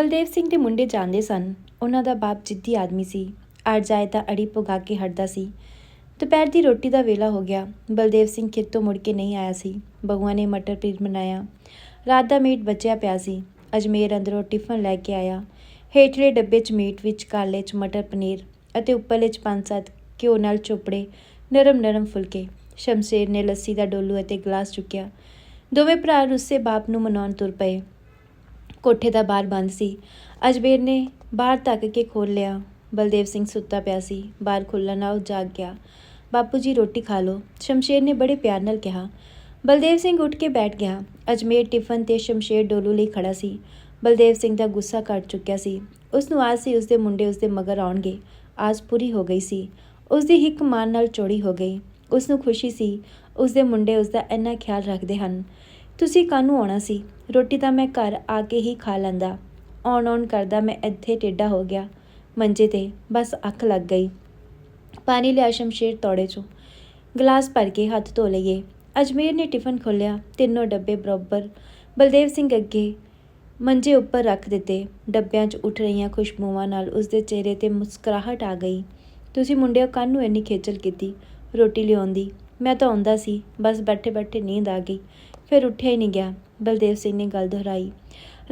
ਬਲਦੇਵ ਸਿੰਘ ਦੇ ਮੁੰਡੇ ਜਾਂਦੇ ਸਨ। ਉਹਨਾਂ ਦਾ ਬਾਪ ਜਿੱਦੀ ਆਦਮੀ ਸੀ। ਅੜ ਜਾਏ ਤਾਂ ਅੜੀ ਪੁਗਾ ਕੇ ਹਟਦਾ ਸੀ। ਦੁਪਹਿਰ ਦੀ ਰੋਟੀ ਦਾ ਵੇਲਾ ਹੋ ਗਿਆ। ਬਲਦੇਵ ਸਿੰਘ ਖੇਤੋਂ ਮੁੜ ਕੇ ਨਹੀਂ ਆਇਆ ਸੀ। ਬਹੂਆਂ ਨੇ ਮਟਰ ਪਨੀਰ ਬਣਾਇਆ। ਰਾਤ ਦਾ ਮੀਟ ਬਚਿਆ ਪਿਆ ਸੀ। ਅਜਮੇਰ ਅੰਦਰੋਂ ਟਿਫਨ ਲੈ ਕੇ ਆਇਆ। ਹੇਠਲੇ ਡੱਬੇ 'ਚ ਮੀਟ ਵਿੱਚ ਕਾਲੇ 'ਚ ਮਟਰ ਪਨੀਰ ਅਤੇ ਉੱਪਰਲੇ 'ਚ ਪੰਜ ਸੱਤ ਘਿਓ ਨਾਲ ਚੋਪੜੇ, ਨਰਮ ਨਰਮ ਫੁਲਕੇ। ਸ਼ਮਸ਼ੇਰ ਨੇ ਲੱਸੀ ਦਾ ਡੋਲੂ ਅਤੇ ਗਲਾਸ ਚੁੱਕਿਆ। ਦੋਵੇਂ ਭਰਾ ਰੁੱਸੇ ਬਾਪ ਨੂੰ ਮਨਾਉਣ ਤੁਰ ਪਏ। ਕੋਠੇ ਦਾ ਬਾਰ ਬੰਦ ਸੀ। ਅਜਬੇਰ ਨੇ ਬਾਹਰ ਤੱਕ ਕੇ ਖੋਲ ਲਿਆ। ਬਲਦੇਵ ਸਿੰਘ ਸੁੱਤਾ ਪਿਆ ਸੀ। ਬਾਹਰ ਖੁੱਲ੍ਹਣ ਨਾਲ ਉਹ ਜਾਗ ਗਿਆ। ਬਾਪੂ ਜੀ, ਰੋਟੀ ਖਾ ਲਓ। ਸ਼ਮਸ਼ੇਰ ਨੇ ਬੜੇ ਪਿਆਰ ਨਾਲ ਕਿਹਾ। ਬਲਦੇਵ ਸਿੰਘ ਉੱਠ ਕੇ ਬੈਠ ਗਿਆ। ਅਜਮੇਰ ਟਿਫਨ ਤੇ ਸ਼ਮਸ਼ੇਰ ਡੋਲੂ ਲਈ ਖੜਾ ਸੀ। ਬਲਦੇਵ ਸਿੰਘ ਦਾ ਗੁੱਸਾ ਕੱਟ ਚੁੱਕਿਆ ਸੀ। ਉਸ ਨੂੰ ਆਸ ਸੀ ਉਸ ਦੇ ਮੁੰਡੇ ਉਸ ਦੇ ਮਗਰ ਆਉਣਗੇ। ਆਸ ਪੂਰੀ ਹੋ ਗਈ ਸੀ। ਉਸ ਦੀ ਹਿੱਕ ਮਾਨ ਨਾਲ ਚੌੜੀ ਹੋ ਗਈ। ਉਸ ਨੂੰ ਖੁਸ਼ੀ ਸੀ। ਉਸ ਦੇ ਮੁੰਡੇ ਉਸ ਦਾ ਇੰਨਾ ਖਿਆਲ ਰੱਖਦੇ ਹਨ। ਤੁਸੀਂ ਕਾਹਨੂੰ ਆਉਣਾ ਸੀ? ਰੋਟੀ ਤਾਂ ਮੈਂ ਘਰ ਆ ਕੇ ਹੀ ਖਾ ਲੈਂਦਾ। ਆਉਣ ਆਉਣ ਕਰਦਾ ਮੈਂ ਇੱਥੇ ਟੇਢਾ ਹੋ ਗਿਆ। ਮੰਜੇ ਤੇ ਬਸ ਅੱਖ ਲੱਗ ਗਈ। ਪਾਣੀ ਲਿਆ ਸ਼ਮਸ਼ੇਰ ਤੋੜੇ ਚੋਂ। ਗਲਾਸ ਭਰ ਕੇ ਹੱਥ ਧੋ ਲਈਏ। ਅਜਮੇਰ ਨੇ ਟਿਫਨ ਖੋਲ੍ਹਿਆ। ਤਿੰਨੋਂ ਡੱਬੇ ਬਰਾਬਰ। ਬਲਦੇਵ ਸਿੰਘ ਅੱਗੇ ਮੰਜੇ ਉੱਪਰ ਰੱਖ ਦਿੱਤੇ। ਡੱਬਿਆਂ 'ਚ ਉੱਠ ਰਹੀਆਂ ਖੁਸ਼ਬੂਆਂ ਨਾਲ ਉਸਦੇ ਚਿਹਰੇ ਤੇ ਮੁਸਕਰਾਹਟ ਆ ਗਈ। ਤੁਸੀਂ ਮੁੰਡਿਓ ਕਾਹਨੂੰ ਇੰਨੀ ਖੇਚਲ ਕੀਤੀ? ਰੋਟੀ ਲਿਆਉਂਦੀ? ਮੈਂ ਤਾਂ ਆਉਂਦਾ ਸੀ। ਬਸ ਬੈਠੇ ਬੈਠੇ ਨੀਂਦ ਆ ਗਈ। ਫਿਰ ਉੱਠਿਆ ਹੀ ਨਹੀਂ ਗਿਆ। ਬਲਦੇਵ ਸਿੰਘ ਨੇ ਗੱਲ ਦੁਹਰਾਈ।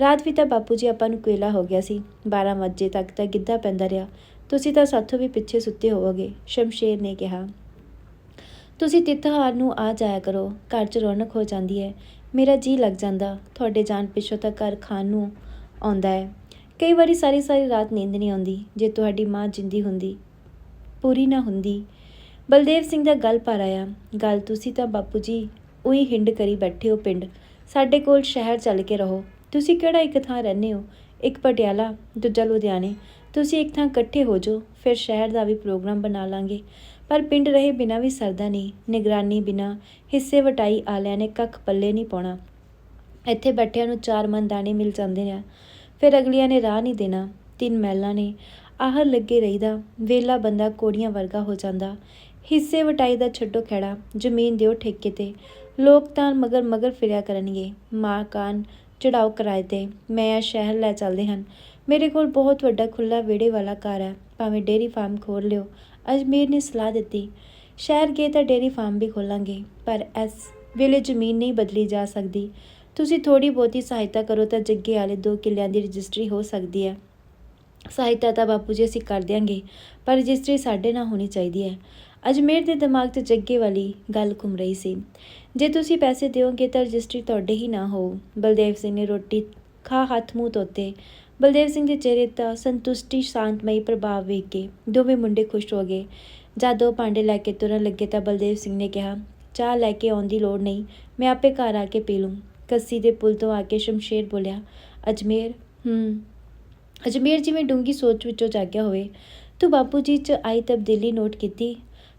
ਰਾਤ ਵੀ ਤਾਂ ਬਾਪੂ ਜੀ ਆਪਾਂ ਨੂੰ ਕੋਇਲਾ ਹੋ ਗਿਆ ਸੀ। 12 ਵਜੇ ਤੱਕ ਤਾਂ ਗਿੱਧਾ ਪੈਂਦਾ ਰਿਹਾ। ਤੁਸੀਂ ਤਾਂ ਸਾਥੋਂ ਵੀ ਪਿੱਛੇ ਸੁੱਤੇ ਹੋਵੋਗੇ, ਸ਼ਮਸ਼ੇਰ ਨੇ ਕਿਹਾ। ਤੁਸੀਂ ਤਿੱਥਹਾਰ ਨੂੰ ਆ ਜਾਇਆ ਕਰੋ। ਘਰ 'ਚ ਰੌਣਕ ਹੋ ਜਾਂਦੀ ਹੈ। ਮੇਰਾ ਜੀ ਲੱਗ ਜਾਂਦਾ। ਤੁਹਾਡੇ ਜਾਣ ਪਿੱਛੋਂ ਤਾਂ ਘਰ ਖਾਣ ਨੂੰ ਆਉਂਦਾ ਹੈ। ਕਈ ਵਾਰੀ ਸਾਰੀ ਸਾਰੀ ਰਾਤ ਨੀਂਦ ਨਹੀਂ ਆਉਂਦੀ, ਜੇ ਤੁਹਾਡੀ ਮਾਂ ਜਿੰਦੀ ਹੁੰਦੀ, ਪੂਰੀ ਨਾ ਹੁੰਦੀ। ਬਲਦੇਵ ਸਿੰਘ ਦਾ ਗੱਲ ਪਰ ਆਇਆ। ਗੱਲ ਤੁਸੀਂ ਤਾਂ ਬਾਪੂ ਜੀ ਉਹੀ ਹਿੰਡ ਕਰੀ ਬੈਠੇ ਹੋ ਪਿੰਡ। ਸਾਡੇ ਕੋਲ ਸ਼ਹਿਰ ਚੱਲ ਕੇ ਰਹੋ। ਤੁਸੀਂ ਕਿਹੜਾ ਇੱਕ ਥਾਂ ਰਹਿੰਦੇ ਹੋ? ਇੱਕ ਪਟਿਆਲਾ, ਦੂਜਾ ਲੁਧਿਆਣੇ। ਤੁਸੀਂ ਇੱਕ ਥਾਂ ਇਕੱਠੇ ਹੋ ਜਾਓ, ਫਿਰ ਸ਼ਹਿਰ ਦਾ ਵੀ ਪ੍ਰੋਗਰਾਮ ਬਣਾ ਲਾਂਗੇ। ਪਰ ਪਿੰਡ ਰਹੇ ਬਿਨਾਂ ਵੀ ਸਰਦਾ ਨਹੀਂ। ਨਿਗਰਾਨੀ ਬਿਨਾਂ, ਹਿੱਸੇ ਵਟਾਈ ਆਲਿਆਂ ਨੇ ਕੱਖ ਪੱਲੇ ਨਹੀਂ ਪਾਉਣਾ। ਇੱਥੇ ਬੈਠਿਆਂ ਨੂੰ ਚਾਰ ਮਨ ਦਾਣੇ ਮਿਲ ਜਾਂਦੇ ਨੇ। ਫਿਰ ਅਗਲੀਆਂ ਨੇ ਰਾਹ ਨਹੀਂ ਦੇਣਾ। ਤਿੰਨ ਮਹਿਲਾਂ ਨੇ। ਆਹਰ ਲੱਗੇ ਰਹੀਦਾ। ਵੇਲਾ ਬੰਦਾ ਕੋੜੀਆਂ ਵਰਗਾ ਹੋ ਜਾਂਦਾ। ਹਿੱਸੇ ਵਟਾਈ ਦਾ ਛੱਡੋ ਖੜਾ ਜ਼ਮੀਨ ਦਿਓ ਠੇਕੇ ਤੇ। ਲੋਕ ਤਾਂ ਮਗਰ ਮਗਰ ਫਿਰਿਆ ਕਰਨਗੇ। ਮਾਂ ਕਾਨ, ਚੜਾਓ ਕਿਰਾਏ ਤੇ ਮੈਂ ਆ ਸ਼ਹਿਰ ਲੈ ਚੱਲਦੇ ਹਨ। ਮੇਰੇ ਕੋਲ ਬਹੁਤ ਵੱਡਾ ਖੁੱਲਾ ਵਿਹੜੇ ਵਾਲਾ ਘਰ ਹੈ। ਭਾਵੇਂ ਡੇਰੀ ਫਾਰਮ ਖੋਲ ਲਿਓ। ਅਜਮੇਰ ਨੇ ਸਲਾਹ ਦਿੱਤੀ, ਸ਼ਹਿਰ ਗਏ ਤਾਂ ਡੇਰੀ ਫਾਰਮ ਵੀ ਖੋਲਾਂਗੇ, ਪਰ ਇਸ ਵੇਲੇ ਜ਼ਮੀਨ ਨਹੀਂ ਬਦਲੀ ਜਾ ਸਕਦੀ। ਤੁਸੀਂ ਥੋੜੀ ਬਹੁਤੀ ਸਹਾਇਤਾ ਕਰੋ ਤਾਂ ਜੱਗੇ ਵਾਲੇ ਦੋ ਕਿੱਲਿਆਂ ਦੀ ਰਜਿਸਟਰੀ ਹੋ ਸਕਦੀ ਹੈ। ਸਹਾਇਤਾ ਤਾਂ ਬਾਪੂ ਜੀ ਅਸੀਂ ਕਰ ਦਿਆਂਗੇ, ਪਰ ਰਜਿਸਟਰੀ ਸਾਡੇ ਨਾਲ ਹੋਣੀ ਚਾਹੀਦੀ ਹੈ। ਅਜਮੇਰ ਦੇ ਦਿਮਾਗ 'ਚ ਜੱਗੇ ਵਾਲੀ ਗੱਲ ਘੁੰਮ ਰਹੀ ਸੀ। ਜੇ ਤੁਸੀਂ ਪੈਸੇ ਦਿਓਗੇ ਤਾਂ ਰਜਿਸਟਰੀ ਤੁਹਾਡੇ ਹੀ ਨਾ ਹੋ ਬਲਦੇਵ ਸਿੰਘ ਨੇ ਰੋਟੀ ਖਾ ਹੱਥ ਮੂੰਹ ਧੋਤੇ। ਬਲਦੇਵ ਸਿੰਘ ਦੇ ਚਿਹਰੇ ਤਾਂ ਸੰਤੁਸ਼ਟੀ ਸ਼ਾਂਤਮਈ ਪ੍ਰਭਾਵ ਵੇਖ ਕੇ ਦੋਵੇਂ ਮੁੰਡੇ ਖੁਸ਼ ਹੋ ਗਏ। ਜਦ ਉਹ ਭਾਂਡੇ ਲੈ ਕੇ ਤੁਰਨ ਲੱਗੇ ਤਾਂ ਬਲਦੇਵ ਸਿੰਘ ਨੇ ਕਿਹਾ, ਚਾਹ ਲੈ ਕੇ ਆਉਣ ਦੀ ਲੋੜ ਨਹੀਂ, ਮੈਂ ਆਪੇ ਘਰ ਆ ਕੇ ਪੀ ਲੂੰ। ਕੱਸੀ ਦੇ ਪੁਲ ਤੋਂ ਆ ਕੇ ਸ਼ਮਸ਼ੇਰ ਬੋਲਿਆ, ਅਜਮੇਰ, ਹੂੰ, ਅਜਮੇਰ ਜਿਵੇਂ ਡੂੰਗੀ ਸੋਚ ਵਿੱਚੋਂ ਜਾਗਿਆ ਹੋਵੇ। ਤੂੰ ਬਾਪੂ ਜੀ 'ਚ ਆਈ ਤਬਦੀਲੀ ਨੋਟ ਕੀਤੀ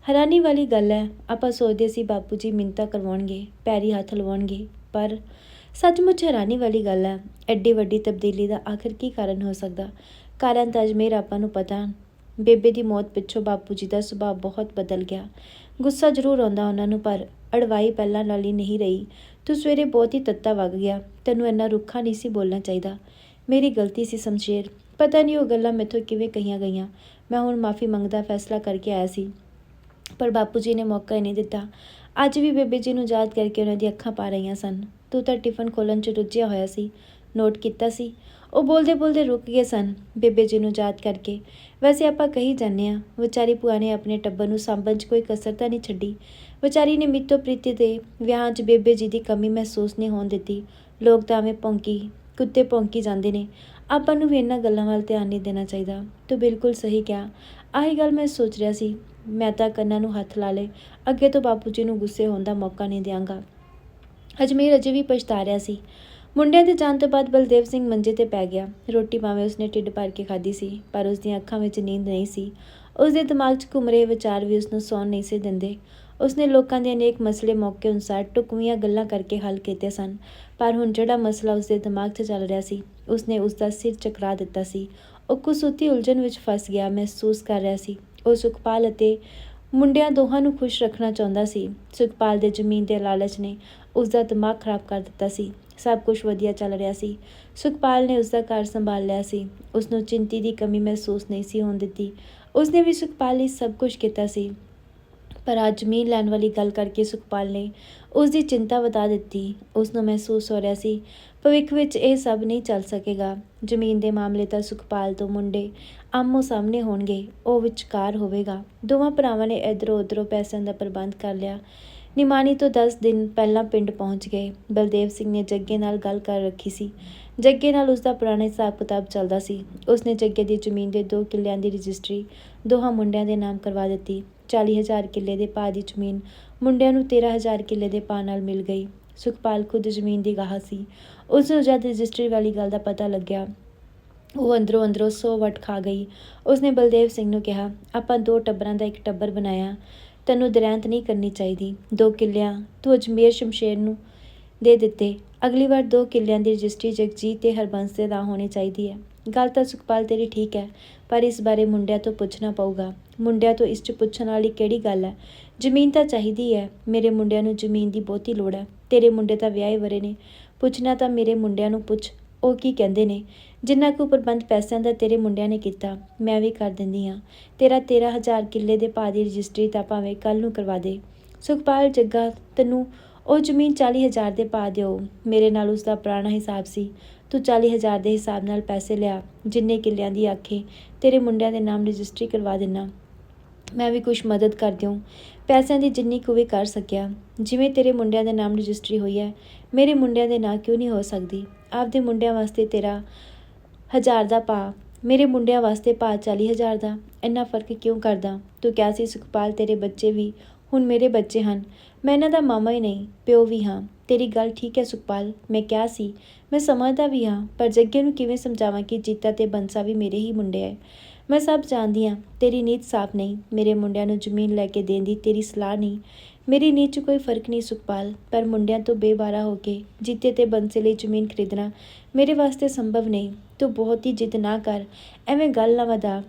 ਹੈਰਾਨੀ ਵਾਲੀ ਗੱਲ ਹੈ, ਆਪਾਂ ਸੋਚਦੇ ਸੀ ਬਾਪੂ ਜੀ ਮਿੰਤਾ ਕਰਵਾਉਣਗੇ, ਪੈਰੀ ਹੱਥ ਲਵਾਉਣਗੇ ਪਰ ਸੱਚਮੁੱਚ ਹੈਰਾਨੀ ਵਾਲੀ ਗੱਲ ਹੈ, ਐਡੀ ਵੱਡੀ ਤਬਦੀਲੀ ਦਾ ਆਖਰ ਕੀ ਕਾਰਨ ਹੋ ਸਕਦਾ? ਕਾਰਨ ਤਾਂ ਅਜਮੇਰ ਆਪਾਂ ਨੂੰ ਪਤਾ। ਬੇਬੇ ਦੀ ਮੌਤ ਪਿੱਛੋਂ ਬਾਪੂ ਜੀ ਦਾ ਸੁਭਾਅ ਬਹੁਤ ਬਦਲ ਗਿਆ। ਗੁੱਸਾ ਜ਼ਰੂਰ ਆਉਂਦਾ ਉਹਨਾਂ ਨੂੰ, ਪਰ ਅੜਵਾਈ ਪਹਿਲਾਂ ਨਾਲ ਹੀ ਨਹੀਂ ਰਹੀ। ਤੂੰ ਸਵੇਰੇ ਬਹੁਤ ਹੀ ਤੱਤਾ ਵਗ ਗਿਆ, ਤੈਨੂੰ ਇੰਨਾ ਰੁੱਖਾ ਨਹੀਂ ਸੀ ਬੋਲਣਾ ਚਾਹੀਦਾ। ਮੇਰੀ ਗਲਤੀ ਸੀ ਸ਼ਮਸ਼ੇਰ। ਪਤਾ ਨਹੀਂ ਉਹ ਗੱਲਾਂ ਮੈਥੋਂ ਕਿਵੇਂ ਕਹੀਆਂ ਗਈਆਂ। ਮੈਂ ਹੁਣ ਮਾਫੀ ਮੰਗਦਾ, ਫੈਸਲਾ ਕਰਕੇ ਆਇਆ ਸੀ। ਪਰ ਬਾਪੂ ਜੀ ਨੇ ਮੌਕਾ ਹੀ ਨਹੀਂ ਦਿੱਤਾ। ਅੱਜ ਵੀ ਬੇਬੇ ਜੀ ਨੂੰ ਯਾਦ ਕਰਕੇ ਉਹਨਾਂ ਦੀਆਂ ਅੱਖਾਂ ਪਾ ਰਹੀਆਂ ਸਨ। ਤੂੰ ਤਾਂ ਟਿਫਨ ਖੋਲਣ 'ਚ ਰੁੱਝਿਆ ਹੋਇਆ ਸੀ। ਨੋਟ ਕੀਤਾ ਸੀ। ਉਹ ਬੋਲਦੇ ਬੋਲਦੇ ਰੁਕ ਗਏ ਸਨ ਬੇਬੇ ਜੀ ਨੂੰ ਯਾਦ ਕਰਕੇ। ਵੈਸੇ ਆਪਾਂ ਕਹੀ ਜਾਂਦੇ ਆ ਵਿਚਾਰੀ ਭੂਆ ਨੇ ਆਪਣੇ ਟੱਬਰ ਨੂੰ ਸਾਂਭਣ 'ਚ ਕੋਈ ਕਸਰ ਤਾਂ ਨਹੀਂ ਛੱਡੀ। ਵਿਚਾਰੀ ਨੇ ਮਿੱਤੋ ਪ੍ਰੀਤੀ ਦੇ ਵਿਆਹਾਂ 'ਚ ਬੇਬੇ ਜੀ ਦੀ ਕਮੀ ਮਹਿਸੂਸ ਨਹੀਂ ਹੋਣ ਦਿੱਤੀ। ਲੋਕ ਤਾਂ ਐਵੇਂ ਭੌਂਕੀ, ਕੁੱਤੇ ਭੌਂਕੀ ਜਾਂਦੇ ਨੇ। ਆਪਾਂ ਨੂੰ ਵੀ ਇਹਨਾਂ ਗੱਲਾਂ ਵੱਲ ਧਿਆਨ ਨਹੀਂ ਦੇਣਾ ਚਾਹੀਦਾ। ਤੂੰ ਬਿਲਕੁਲ ਸਹੀ ਕਿਹਾ। ਆਹੀ ਗੱਲ ਮੈਂ ਸੋਚ ਰਿਹਾ ਸੀ। ਮੈਂ ਤਾਂ ਕੰਨਾਂ ਨੂੰ ਹੱਥ ਲਾ ਲਏ। ਅੱਗੇ ਤੋਂ ਬਾਪੂ ਜੀ ਨੂੰ ਗੁੱਸੇ ਹੋਣ ਦਾ ਮੌਕਾ ਨਹੀਂ ਦਿਆਂਗਾ। ਅਜਮੇਰ ਅਜੇ ਵੀ ਪਛਤਾ ਰਿਹਾ ਸੀ। ਮੁੰਡਿਆਂ ਦੇ ਜਾਣ ਤੋਂ ਬਾਅਦ ਬਲਦੇਵ ਸਿੰਘ ਮੰਜੇ ਤੇ ਪੈ ਗਿਆ। ਰੋਟੀ ਭਾਵੇਂ ਉਸਨੇ ਢਿੱਡ ਭਰ ਕੇ ਖਾਧੀ ਸੀ, ਪਰ ਉਸ ਦੀਆਂ ਅੱਖਾਂ ਵਿੱਚ ਨੀਂਦ ਨਹੀਂ ਸੀ। ਉਸ ਦੇ ਦਿਮਾਗ 'ਚ ਘੁੰਮ ਰਹੇ ਵਿਚਾਰ ਵੀ ਉਸ ਨੂੰ ਸੌਣ ਨਹੀਂ ਸੀ ਦਿੰਦੇ। ਉਸਨੇ ਲੋਕਾਂ ਦੇ ਅਨੇਕ ਮਸਲੇ ਮੌਕੇ ਅਨੁਸਾਰ ਟੁਕਵੀਆਂ ਗੱਲਾਂ ਕਰਕੇ ਹੱਲ ਕੀਤੇ ਸਨ। ਪਰ ਹੁਣ ਜਿਹੜਾ ਮਸਲਾ ਉਸਦੇ ਦਿਮਾਗ 'ਚ ਚੱਲ ਰਿਹਾ ਸੀ, ਉਸਨੇ ਉਸ ਦਾ ਸਿਰ ਚਕਰਾ ਦਿੱਤਾ ਸੀ। ਉਹ ਕੁਸੂਤੀ ਉਲਝਣ ਵਿੱਚ ਫਸ ਗਿਆ, ਮਹਿਸੂਸ ਕਰ ਰਿਹਾ ਸੀ। ਉਹ ਸੁਖਪਾਲ ਅਤੇ ਮੁੰਡਿਆਂ ਦੋਹਾਂ ਨੂੰ ਖੁਸ਼ ਰੱਖਣਾ ਚਾਹੁੰਦਾ ਸੀ। ਸੁਖਪਾਲ ਦੇ ਜ਼ਮੀਨ ਦੇ ਲਾਲਚ ਨੇ ਉਸ ਦਾ ਦਿਮਾਗ ਖਰਾਬ ਕਰ ਦਿੱਤਾ ਸੀ। ਸਭ ਕੁਝ ਵਧੀਆ ਚੱਲ ਰਿਹਾ ਸੀ। ਸੁਖਪਾਲ ਨੇ ਉਸ ਦਾ ਘਰ ਸੰਭਾਲ ਲਿਆ ਸੀ। ਉਸ ਨੂੰ ਚਿੰਤੀ ਦੀ ਕਮੀ ਮਹਿਸੂਸ ਨਹੀਂ ਸੀ ਹੋਣ ਦਿੱਤੀ। ਉਸ ਨੇ ਵੀ ਸੁਖਪਾਲ ਲਈ ਸਭ ਕੁਝ ਕੀਤਾ ਸੀ। ਪਰ ਅੱਜ ਜ਼ਮੀਨ ਲੈਣ ਵਾਲੀ ਗੱਲ ਕਰਕੇ ਸੁਖਪਾਲ ਨੇ ਉਸ ਦੀ ਚਿੰਤਾ ਵਧਾ ਦਿੱਤੀ। ਉਸ ਨੂੰ ਮਹਿਸੂਸ ਹੋ ਰਿਹਾ ਸੀ, ਭਵਿੱਖ ਵਿੱਚ ਇਹ ਸਭ ਨਹੀਂ ਚੱਲ ਸਕੇਗਾ। ਜ਼ਮੀਨ ਦੇ ਮਾਮਲੇ ਤਾਂ ਸੁਖਪਾਲ ਤੋਂ ਮੁੰਡੇ ਆਮੋ ਸਾਹਮਣੇ ਹੋਣਗੇ, ਉਹ ਵਿਚਕਾਰ ਹੋਵੇਗਾ। ਦੋਵਾਂ ਭਰਾਵਾਂ ਨੇ ਇਧਰੋਂ ਉਧਰੋਂ ਪੈਸਿਆਂ ਦਾ ਪ੍ਰਬੰਧ ਕਰ ਲਿਆ। ਨਿਮਾਣੀ ਤੋਂ 10 ਦਿਨ ਪਹਿਲਾਂ ਪਿੰਡ ਪਹੁੰਚ ਗਏ। ਬਲਦੇਵ ਸਿੰਘ ਨੇ ਜੱਗੇ ਨਾਲ ਗੱਲ ਕਰ ਰੱਖੀ ਸੀ। ਜੱਗੇ ਨਾਲ ਉਸ ਦਾ ਪੁਰਾਣਾ ਹਿਸਾਬ ਕਿਤਾਬ ਚੱਲਦਾ ਸੀ। ਉਸ ਨੇ ਜੱਗੇ ਦੀ ਜ਼ਮੀਨ ਦੇ 2 ਕਿੱਲਿਆਂ ਦੀ ਰਜਿਸਟਰੀ ਦੋਹਾਂ ਮੁੰਡਿਆਂ ਦੇ ਨਾਮ ਕਰਵਾ ਦਿੱਤੀ। 40000 ਕਿੱਲੇ ਦੇ ਭਾਅ ਦੀ ਜ਼ਮੀਨ ਮੁੰਡਿਆਂ ਨੂੰ 13000 ਕਿੱਲੇ ਦੇ ਭਾਅ ਨਾਲ ਮਿਲ ਗਈ। ਸੁਖਪਾਲ ਖੁਦ ਜ਼ਮੀਨ ਦੀ ਗਾਹ ਸੀ। ਉਸ ਨੂੰ ਜਦ ਰਜਿਸਟਰੀ ਵਾਲੀ ਗੱਲ ਦਾ ਪਤਾ ਲੱਗਿਆ, ਉਹ ਅੰਦਰੋਂ ਅੰਦਰੋਂ ਸੌ ਵੱਟ ਖਾ ਗਈ। ਉਸਨੇ ਬਲਦੇਵ ਸਿੰਘ ਨੂੰ ਕਿਹਾ, ਆਪਾਂ ਦੋ ਟੱਬਰਾਂ ਦਾ ਇੱਕ ਟੱਬਰ ਬਣਾਇਆ। ਤੈਨੂੰ ਦਰੈਂਤ ਨਹੀਂ ਕਰਨੀ ਚਾਹੀਦੀ। ਦੋ ਕਿੱਲਿਆਂ, ਤੂੰ ਅਜਮੇਰ ਸ਼ਮਸ਼ੇਰ ਨੂੰ ਦੇ ਦਿੱਤੇ। ਅਗਲੀ ਵਾਰ ਦੋ ਕਿੱਲਿਆਂ ਦੀ ਰਜਿਸਟਰੀ ਜਗਜੀਤ ਤੇ ਹਰਬੰਸ ਦੇ ਨਾਂ ਹੋਣੀ ਚਾਹੀਦੀ ਹੈ। ਗੱਲ ਤਾਂ ਸੁਖਪਾਲ ਤੇਰੀ ਠੀਕ ਹੈ, ਪਰ ਇਸ ਬਾਰੇ ਮੁੰਡਿਆਂ ਤੋਂ ਪੁੱਛਣਾ ਪਊਗਾ। ਮੁੰਡਿਆਂ ਤੋਂ ਇਸ 'ਚ ਪੁੱਛਣ ਵਾਲੀ ਕਿਹੜੀ ਗੱਲ ਹੈ? ਜ਼ਮੀਨ ਤਾਂ ਚਾਹੀਦੀ ਹੈ, ਮੇਰੇ ਮੁੰਡਿਆਂ ਨੂੰ ਜ਼ਮੀਨ ਦੀ ਬਹੁਤੀ ਲੋੜ ਹੈ। ਤੇਰੇ ਮੁੰਡੇ ਤਾਂ ਵਿਆਹੇ ਵਰੇ ਨੇ। ਪੁੱਛਣਾ ਤਾਂ ਮੇਰੇ ਮੁੰਡਿਆਂ ਨੂੰ ਪੁੱਛ, ਉਹ ਕੀ ਕਹਿੰਦੇ ਨੇ? ਜਿੰਨਾ ਕੁ ਪ੍ਰਬੰਧ ਪੈਸਿਆਂ ਦਾ ਤੇਰੇ ਮੁੰਡਿਆਂ ਨੇ ਕੀਤਾ, ਮੈਂ ਵੀ ਕਰ ਦਿੰਦੀ ਹਾਂ। ਤੇਰਾ 13000 ਕਿੱਲੇ ਦੇ ਭਾਅ ਦੀ ਰਜਿਸਟਰੀ ਤਾਂ ਭਾਵੇਂ ਕੱਲ ਨੂੰ ਕਰਵਾ ਦੇ। ਸੁਖਪਾਲ ਜੱਗਾ, ਤੈਨੂੰ ਉਹ ਜ਼ਮੀਨ 40000 ਦੇ ਪਾ ਦਿਓ। ਮੇਰੇ ਨਾਲ ਉਸ ਦਾ ਪੁਰਾਣਾ ਹਿਸਾਬ ਸੀ। ਤੂੰ 40000 ਦੇ ਹਿਸਾਬ ਨਾਲ ਪੈਸੇ ਲਿਆ, ਜਿੰਨੇ ਕਿੱਲਿਆਂ ਦੀ ਆਖੇ ਤੇਰੇ ਮੁੰਡਿਆਂ ਦੇ ਨਾਮ ਰਜਿਸਟਰੀ ਕਰਵਾ ਦੇਣਾ ਮੈਂ ਵੀ ਕੁਝ ਮਦਦ ਕਰ ਦਿਉ ਪੈਸਿਆਂ ਦੀ ਜਿੰਨੀ ਕੁ ਵੀ ਕਰ ਸਕਿਆ, ਜਿਵੇਂ ਤੇਰੇ ਮੁੰਡਿਆਂ ਦੇ ਨਾਮ ਰਜਿਸਟਰੀ ਹੋਈ ਹੈ, ਮੇਰੇ ਮੁੰਡਿਆਂ ਦੇ ਨਾਂ ਕਿਉਂ ਨਹੀਂ ਹੋ ਸਕਦੀ? ਆਪਦੇ ਮੁੰਡਿਆਂ ਵਾਸਤੇ ਤੇਰਾ ਹਜ਼ਾਰ ਦਾ ਪਾ ਮੇਰੇ ਮੁੰਡਿਆਂ ਵਾਸਤੇ ਪਾ 40000 ਦਾ, ਇੰਨਾ ਫ਼ਰਕ ਕਿਉਂ ਕਰਦਾ? ਤੂੰ ਕਿਹਾ ਸੀ ਸੁਖਪਾਲ ਤੇਰੇ ਬੱਚੇ ਵੀ ਹੁਣ ਮੇਰੇ ਬੱਚੇ ਹਨ। ਮੈਂ ਇਹਨਾਂ ਦਾ ਮਾਮਾ ਹੀ ਨਹੀਂ, ਪਿਓ ਵੀ ਹਾਂ। ਤੇਰੀ ਗੱਲ ਠੀਕ ਹੈ ਸੁਖਪਾਲ, ਮੈਂ ਕਿਹਾ ਸੀ। ਮੈਂ ਸਮਝਦਾ ਵੀ ਹਾਂ, ਪਰ ਜੱਗੇ ਨੂੰ ਕਿਵੇਂ ਸਮਝਾਵਾਂ ਕਿ ਜੀਤਾ ਤੇ ਬੰਸਾ ਵੀ ਮੇਰੇ ਹੀ ਮੁੰਡੇ ਐ? ਮੈਂ ਸਭ ਜਾਣਦੀ ਹਾਂ, ਤੇਰੀ ਨੀਤ ਸਾਫ਼ ਨਹੀਂ, ਮੇਰੇ ਮੁੰਡਿਆਂ ਨੂੰ ਜ਼ਮੀਨ ਲੈ ਕੇ ਦੇਣ ਦੀ ਤੇਰੀ ਸਲਾਹ ਨਹੀਂ। ਮੇਰੀ ਨੀਤ 'ਚ ਕੋਈ ਫ਼ਰਕ ਨਹੀਂ ਸੁਖਪਾਲ, ਪਰ ਮੁੰਡਿਆਂ ਤੋਂ ਬੇਵਾਰਾ ਹੋ ਕੇ ਜਿੱਤੇ ਤੇ ਬੰਸੇ ਲਈ ਜ਼ਮੀਨ ਖਰੀਦਣਾ ਮੇਰੇ ਵਾਸਤੇ ਸੰਭਵ ਨਹੀਂ। ਤੂੰ ਬਹੁਤ ਹੀ ਜਿੱਦ ਨਾ ਕਰ, ਐਵੇਂ ਗੱਲ ਨਾ ਵਧਾ।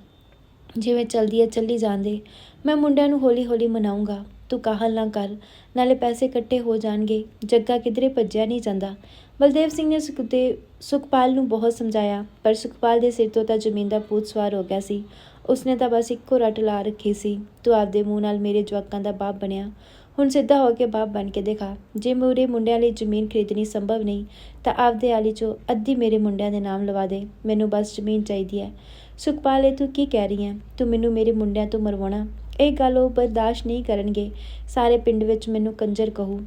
ਜਿਵੇਂ ਚਲਦੀ ਹੈ, ਚੱਲੀ ਜਾਂਦੇ। ਮੈਂ ਮੁੰਡਿਆਂ ਨੂੰ ਹੌਲੀ ਹੌਲੀ ਮਨਾਉਂਗਾ ਤੂੰ ਕਾਹਲ ਨਾ ਕਰ, ਨਾਲੇ ਪੈਸੇ ਇਕੱਠੇ ਹੋ ਜਾਣਗੇ, ਜੱਗਾ ਕਿਧਰੇ ਭੱਜਿਆ ਨਹੀਂ ਜਾਂਦਾ। ਬਲਦੇਵ ਸਿੰਘ ਨੇ ਸੁਖਦੇ, ਸੁਖਪਾਲ ਨੂੰ ਬਹੁਤ ਸਮਝਾਇਆ, ਪਰ ਸੁਖਪਾਲ ਦੇ ਸਿਰ ਤੋਂ ਤਾਂ ਜ਼ਮੀਨ ਦਾ ਭੂਤ ਸਵਾਰ ਹੋ ਗਿਆ ਸੀ। ਉਸਨੇ ਤਾਂ ਬਸ ਇੱਕੋ ਰੱਟ ਲਾ ਰੱਖੀ ਸੀ, ਤੂੰ ਆਪਦੇ ਮੂੰਹ ਨਾਲ ਮੇਰੇ ਜਵਾਕਾਂ ਦਾ ਬਾਪ ਬਣਿਆ। ਹੁਣ ਸਿੱਧਾ ਹੋ ਕੇ ਬਾਪ ਬਣ ਕੇ ਦਿਖਾ, ਜੇ ਮੇਰੇ ਮੁੰਡਿਆਂ ਲਈ ਜ਼ਮੀਨ ਖਰੀਦਣੀ ਸੰਭਵ ਨਹੀਂ, ਤਾਂ ਆਪਦੇ ਆਲੀ ਚੋਂ ਅੱਧੀ ਮੇਰੇ ਮੁੰਡਿਆਂ ਦੇ ਨਾਮ ਲਵਾ ਦੇ, ਮੈਨੂੰ ਬਸ ਜ਼ਮੀਨ ਚਾਹੀਦੀ ਹੈ। ਸੁਖਪਾਲ, ਇਹ ਤੂੰ ਕੀ ਕਹਿ ਰਹੀ ਹੈ? ਤੂੰ ਮੈਨੂੰ ਮੇਰੇ ਮੁੰਡਿਆਂ ਤੋਂ ਮਰਵਾਉਣਾ ਇਹ ਗੱਲ ਉਹ ਬਰਦਾਸ਼ਤ ਨਹੀਂ ਕਰਨਗੇ। ਸਾਰੇ ਪਿੰਡ ਵਿੱਚ ਮੈਨੂੰ ਕੰਜਰ ਕਹੂ,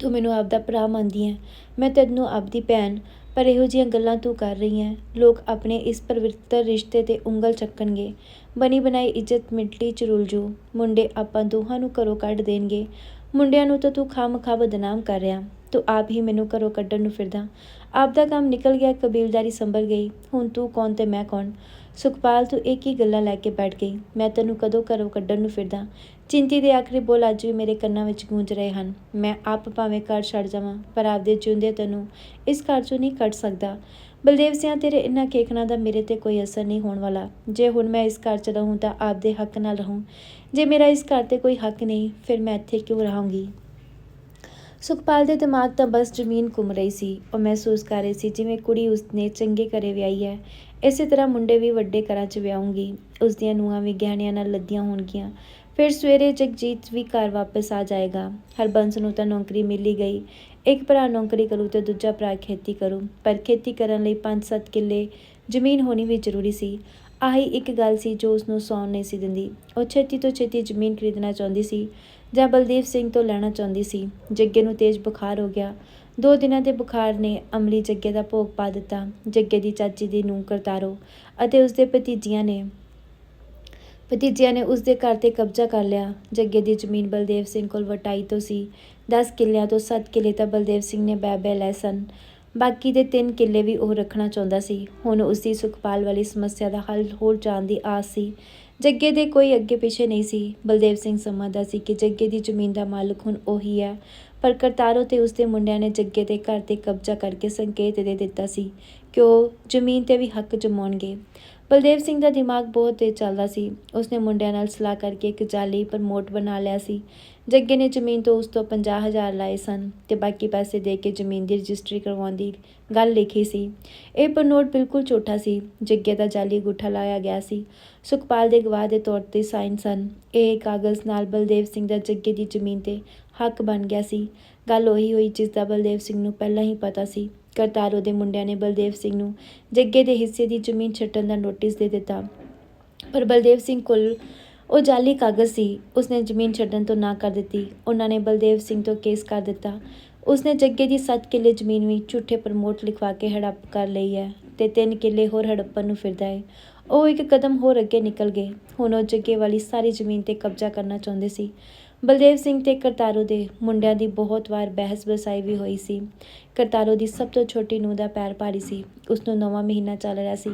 ਤੂੰ ਮੈਨੂੰ ਆਪਦਾ ਭਰਾ ਮੰਨਦੀ ਹੈ ਮੈਂ ਤੈਨੂੰ ਆਪਦੀ ਭੈਣ, ਪਰ ਇਹੋ ਜਿਹੀਆਂ ਗੱਲਾਂ ਤੂੰ ਕਰ ਰਹੀ ਹੈ ਲੋਕ ਆਪਣੇ ਇਸ ਪਵਿੱਤਰ ਰਿਸ਼ਤੇ ਤੇ ਉਂਗਲ ਚੱਕਣਗੇ। ਬਣੀ ਬਣਾਈ ਇੱਜ਼ਤ ਮਿੱਟੀ ਚ ਰੁਲ ਜੂ ਮੁੰਡੇ ਆਪਾਂ ਦੋਹਾਂ ਨੂੰ ਘਰੋਂ ਕੱਢ ਦੇਣਗੇ। ਮੁੰਡਿਆਂ ਨੂੰ ਤਾਂ ਤੂੰ ਖਾਮਖਾ ਬਦਨਾਮ ਕਰ ਰਿਹਾ। ਤੂੰ ਆਪ ਹੀ ਮੈਨੂੰ ਘਰੋਂ ਕੱਢਣ ਨੂੰ ਫਿਰਦਾ। ਆਪ ਦਾ ਕੰਮ ਨਿਕਲ ਗਿਆ, ਕਬੀਲਦਾਰੀ ਸੰਭਲ ਗਈ। ਹੁਣ ਤੂੰ ਕੌਣ ਤੇ ਮੈਂ ਕੌਣ? ਸੁਖਪਾਲ ਤੂੰ ਇਹ ਕੀ ਗੱਲਾਂ ਲੈ ਕੇ ਬੈਠ ਗਈ। ਮੈਂ ਤੈਨੂੰ ਕਦੋਂ ਘਰੋਂ ਕੱਢਣ ਨੂੰ ਫਿਰਦਾ? ਚਿੰਤੀ ਦੇ ਆਖਰੀ ਬੋਲ ਅੱਜ ਵੀ ਮੇਰੇ ਕੰਨਾਂ ਵਿੱਚ ਗੂੰਜ ਰਹੇ ਹਨ। ਮੈਂ ਆਪ ਭਾਵੇਂ ਘਰ ਛੱਡ ਜਾਵਾਂ, ਪਰ ਆਪਦੇ ਜਿਉਂਦੇ ਤੈਨੂੰ ਇਸ ਘਰ ਚੋਂ ਨਹੀਂ ਕੱਢ ਸਕਦਾ। ਬਲਦੇਵ ਸਿਆਂ, ਤੇਰੇ ਇਨ੍ਹਾਂ ਕੇਖਣਾ ਦਾ ਮੇਰੇ ਤੇ ਕੋਈ ਅਸਰ ਨਹੀਂ ਹੋਣ ਵਾਲਾ। ਜੇ ਹੁਣ ਮੈਂ ਇਸ ਘਰ 'ਚ ਰਹੂੰ ਤਾਂ ਆਪਦੇ ਹੱਕ ਨਾਲ ਰਹੂੰ। ਜੇ ਮੇਰਾ ਇਸ ਘਰ ਤੇ ਕੋਈ ਹੱਕ ਨਹੀਂ, ਫਿਰ ਮੈਂ ਇੱਥੇ ਕਿਉਂ ਰਹਾਂਗੀ? ਸੁਖਪਾਲ ਦੇ ਦਿਮਾਗ ਤਾਂ ਬਸ ਜ਼ਮੀਨ ਘੁੰਮ ਰਹੀ ਸੀ। ਉਹ ਮਹਿਸੂਸ ਕਰ ਰਹੀ ਸੀ ਜਿਵੇਂ ਕੁੜੀ ਉਸਨੇ ਚੰਗੇ ਘਰੇ ਵਿਆਹੀ ਹੈ। ਇਸੇ ਤਰ੍ਹਾਂ ਮੁੰਡੇ ਵੀ ਵੱਡੇ ਘਰਾਂ 'ਚ ਵਿਆਹੂੰਗੀ। ਉਸ ਦੀਆਂ ਨੂੰਹਾਂ ਵੀ ਗਹਿਣਿਆਂ ਨਾਲ ਲੱਦੀਆਂ ਹੋਣਗੀਆਂ। ਫਿਰ ਸਵੇਰੇ ਜਗਜੀਤ ਵੀ ਘਰ ਵਾਪਸ ਆ ਜਾਏਗਾ। ਹਰਬੰਸ ਨੂੰ ਤਾਂ ਨੌਕਰੀ ਮਿਲ ਹੀ ਗਈ। ਇੱਕ ਭਰਾ ਨੌਕਰੀ ਕਰੂ ਤੇ ਦੂਜਾ ਭਰਾ ਖੇਤੀ ਕਰੂ। ਪਰ ਖੇਤੀ ਕਰਨ ਲਈ 5-7 ਕਿੱਲੇ ਜ਼ਮੀਨ ਹੋਣੀ ਵੀ ਜ਼ਰੂਰੀ ਸੀ। ਆਹੀ ਇੱਕ ਗੱਲ ਸੀ ਜੋ ਉਸ ਨੂੰ ਸੌਣ ਨਹੀਂ ਸੀ ਦਿੰਦੀ। ਉਹ ਛੇਤੀ ਤੋਂ ਛੇਤੀ ਜ਼ਮੀਨ ਖਰੀਦਣਾ ਚਾਹੁੰਦੀ ਸੀ ਜਾਂ ਬਲਦੇਵ ਸਿੰਘ ਤੋਂ ਲੈਣਾ ਚਾਹੁੰਦੀ ਸੀ। ਜੱਗੇ ਨੂੰ ਤੇਜ਼ ਬੁਖਾਰ ਹੋ ਗਿਆ। ਦੋ ਦਿਨਾਂ ਦੇ ਬੁਖਾਰ ਨੇ ਅਮਲੀ ਜੱਗੇ ਦਾ ਭੋਗ ਪਾ ਦਿੱਤਾ। ਜੱਗੇ ਦੀ ਚਾਚੀ ਦੀ ਨੂੰ ਕਰਤਾਰੋ ਅਤੇ ਉਸਦੇ ਭਤੀਜੀਆਂ ਨੇ ਭਤੀਜਿਆਂ ਨੇ ਉਸਦੇ ਘਰ ਤੇ ਕਬਜ਼ਾ ਕਰ ਲਿਆ। ਜੱਗੇ ਦੀ ਜ਼ਮੀਨ ਬਲਦੇਵ ਸਿੰਘ ਕੋਲ ਵਟਾਈ ਤੋਂ ਸੀ। 10 ਕਿੱਲਿਆਂ ਤੋਂ 7 ਕਿੱਲੇ ਤਾਂ ਬਲਦੇਵ ਸਿੰਘ ਨੇ ਬੈ ਬੈ ਲੈ ਸਨ। ਬਾਕੀ ਦੇ 3 ਕਿੱਲੇ ਵੀ ਉਹ ਰੱਖਣਾ ਚਾਹੁੰਦਾ ਸੀ। ਹੁਣ ਉਸਦੀ ਸੁਖਪਾਲ ਵਾਲੀ ਸਮੱਸਿਆ ਦਾ ਹੱਲ ਹੋ ਜਾਣ ਦੀ ਆਸ ਸੀ। ਜੱਗੇ ਦੇ ਕੋਈ ਅੱਗੇ ਪਿੱਛੇ ਨਹੀਂ ਸੀ। ਬਲਦੇਵ ਸਿੰਘ ਸਮਝਦਾ ਸੀ ਕਿ ਜੱਗੇ ਦੀ ਜ਼ਮੀਨ ਦਾ ਮਾਲਕ ਹੁਣ ਉਹੀ ਹੈ। ਪਰ ਕਰਤਾਰੋ ਤੇ ਉਸਦੇ ਮੁੰਡਿਆਂ ਨੇ ਜੱਗੇ ਦੇ ਘਰ ਤੇ ਕਬਜ਼ਾ ਕਰਕੇ ਸੰਕੇਤ ਦੇ ਦਿੱਤਾ ਸੀ ਕਿ ਉਹ ਜ਼ਮੀਨ ਤੇ ਵੀ ਹੱਕ ਜਮਾਉਣਗੇ। ਬਲਦੇਵ ਸਿੰਘ ਦਾ ਦਿਮਾਗ ਬਹੁਤ ਤੇਜ਼ ਚੱਲਦਾ ਸੀ। ਉਸਨੇ ਮੁੰਡਿਆਂ ਨਾਲ ਸਲਾਹ ਕਰਕੇ ਇੱਕ ਜਾਲੀ ਪ੍ਰਮੋਟ ਬਣਾ ਲਿਆ ਸੀ। ਜੱਗੇ ਨੇ ਜ਼ਮੀਨ ਤੋਂ ਉਸ ਤੋਂ 50000 ਲਾਏ ਸਨ ਤੇ ਬਾਕੀ ਪੈਸੇ ਦੇ ਕੇ ਜ਼ਮੀਨ ਦੀ ਰਜਿਸਟਰੀ ਕਰਵਾਉਣ ਦੀ ਗੱਲ ਲਿਖੀ ਸੀ। ਇਹ ਪ੍ਰਮੋਟ ਬਿਲਕੁਲ ਝੂਠਾ ਸੀ। ਜੱਗੇ ਦਾ ਜਾਲੀ ਅੰਗੂਠਾ ਲਾਇਆ ਗਿਆ ਸੀ। ਸੁਖਪਾਲ ਦੇ ਗਵਾਹ ਦੇ ਤੌਰ ਤੇ ਸਾਈਨ ਸਨ। ਇਹ ਕਾਗਜ਼ ਨਾਲ ਬਲਦੇਵ ਸਿੰਘ ਦਾ ਜੱਗੇ ਦੀ ਜ਼ਮੀਨ ਤੇ ਹੱਕ ਬਣ ਗਿਆ ਸੀ। ਗੱਲ ਉਹੀ ਹੋਈ ਜਿਸ ਦਾ ਬਲਦੇਵ ਸਿੰਘ ਨੂੰ ਪਹਿਲਾਂ ਹੀ ਪਤਾ ਸੀ। ਕਰਤਾਰੋ ਦੇ ਮੁੰਡਿਆਂ ਨੇ ਬਲਦੇਵ ਸਿੰਘ ਨੂੰ ਜੱਗੇ ਦੇ ਹਿੱਸੇ ਦੀ ਜ਼ਮੀਨ ਛੱਡਣ ਦਾ ਨੋਟਿਸ ਦੇ ਦਿੱਤਾ। ਪਰ ਬਲਦੇਵ ਸਿੰਘ ਕੋਲ ਉਹ ਜਾਲੀ ਕਾਗਜ਼ ਸੀ। ਉਸਨੇ ਜ਼ਮੀਨ ਛੱਡਣ ਤੋਂ ਨਾ ਕਰ ਦਿੱਤੀ। ਉਹਨਾਂ ਨੇ ਬਲਦੇਵ ਸਿੰਘ ਤੋਂ ਕੇਸ ਕਰ ਦਿੱਤਾ। ਉਸਨੇ ਜੱਗੇ ਦੀ 7 ਕਿੱਲੇ ਜ਼ਮੀਨ ਵੀ ਝੂਠੇ ਪ੍ਰਮੋਟ ਲਿਖਵਾ ਕੇ ਹੜੱਪ ਕਰ ਲਈ ਹੈ ਤੇ 3 ਕਿੱਲੇ ਹੋਰ ਹੜੱਪਣ ਨੂੰ ਫਿਰਦਾ ਹੈ। ਉਹ ਇੱਕ ਕਦਮ ਹੋਰ ਅੱਗੇ ਨਿਕਲ ਗਏ। ਹੁਣ ਉਹ ਜੱਗੇ ਵਾਲੀ ਸਾਰੀ ਜ਼ਮੀਨ ਤੇ ਕਬਜ਼ਾ ਕਰਨਾ ਚਾਹੁੰਦੇ ਸੀ। ਬਲਦੇਵ ਸਿੰਘ ਤੇ ਕਰਤਾਰੋ ਦੇ ਮੁੰਡਿਆਂ ਦੀ ਬਹੁਤ ਵਾਰ ਬਹਿਸ ਬਸਾਈ ਵੀ ਹੋਈ ਸੀ। ਕਰਤਾਰੋ ਦੀ ਸਭ ਤੋਂ ਛੋਟੀ ਨੂੰਹ ਦਾ ਪੈਰ ਭਾਰੀ ਸੀ। ਉਸ ਨੂੰ ਨਵਾਂ ਮਹੀਨਾ ਚੱਲ ਰਿਹਾ ਸੀ।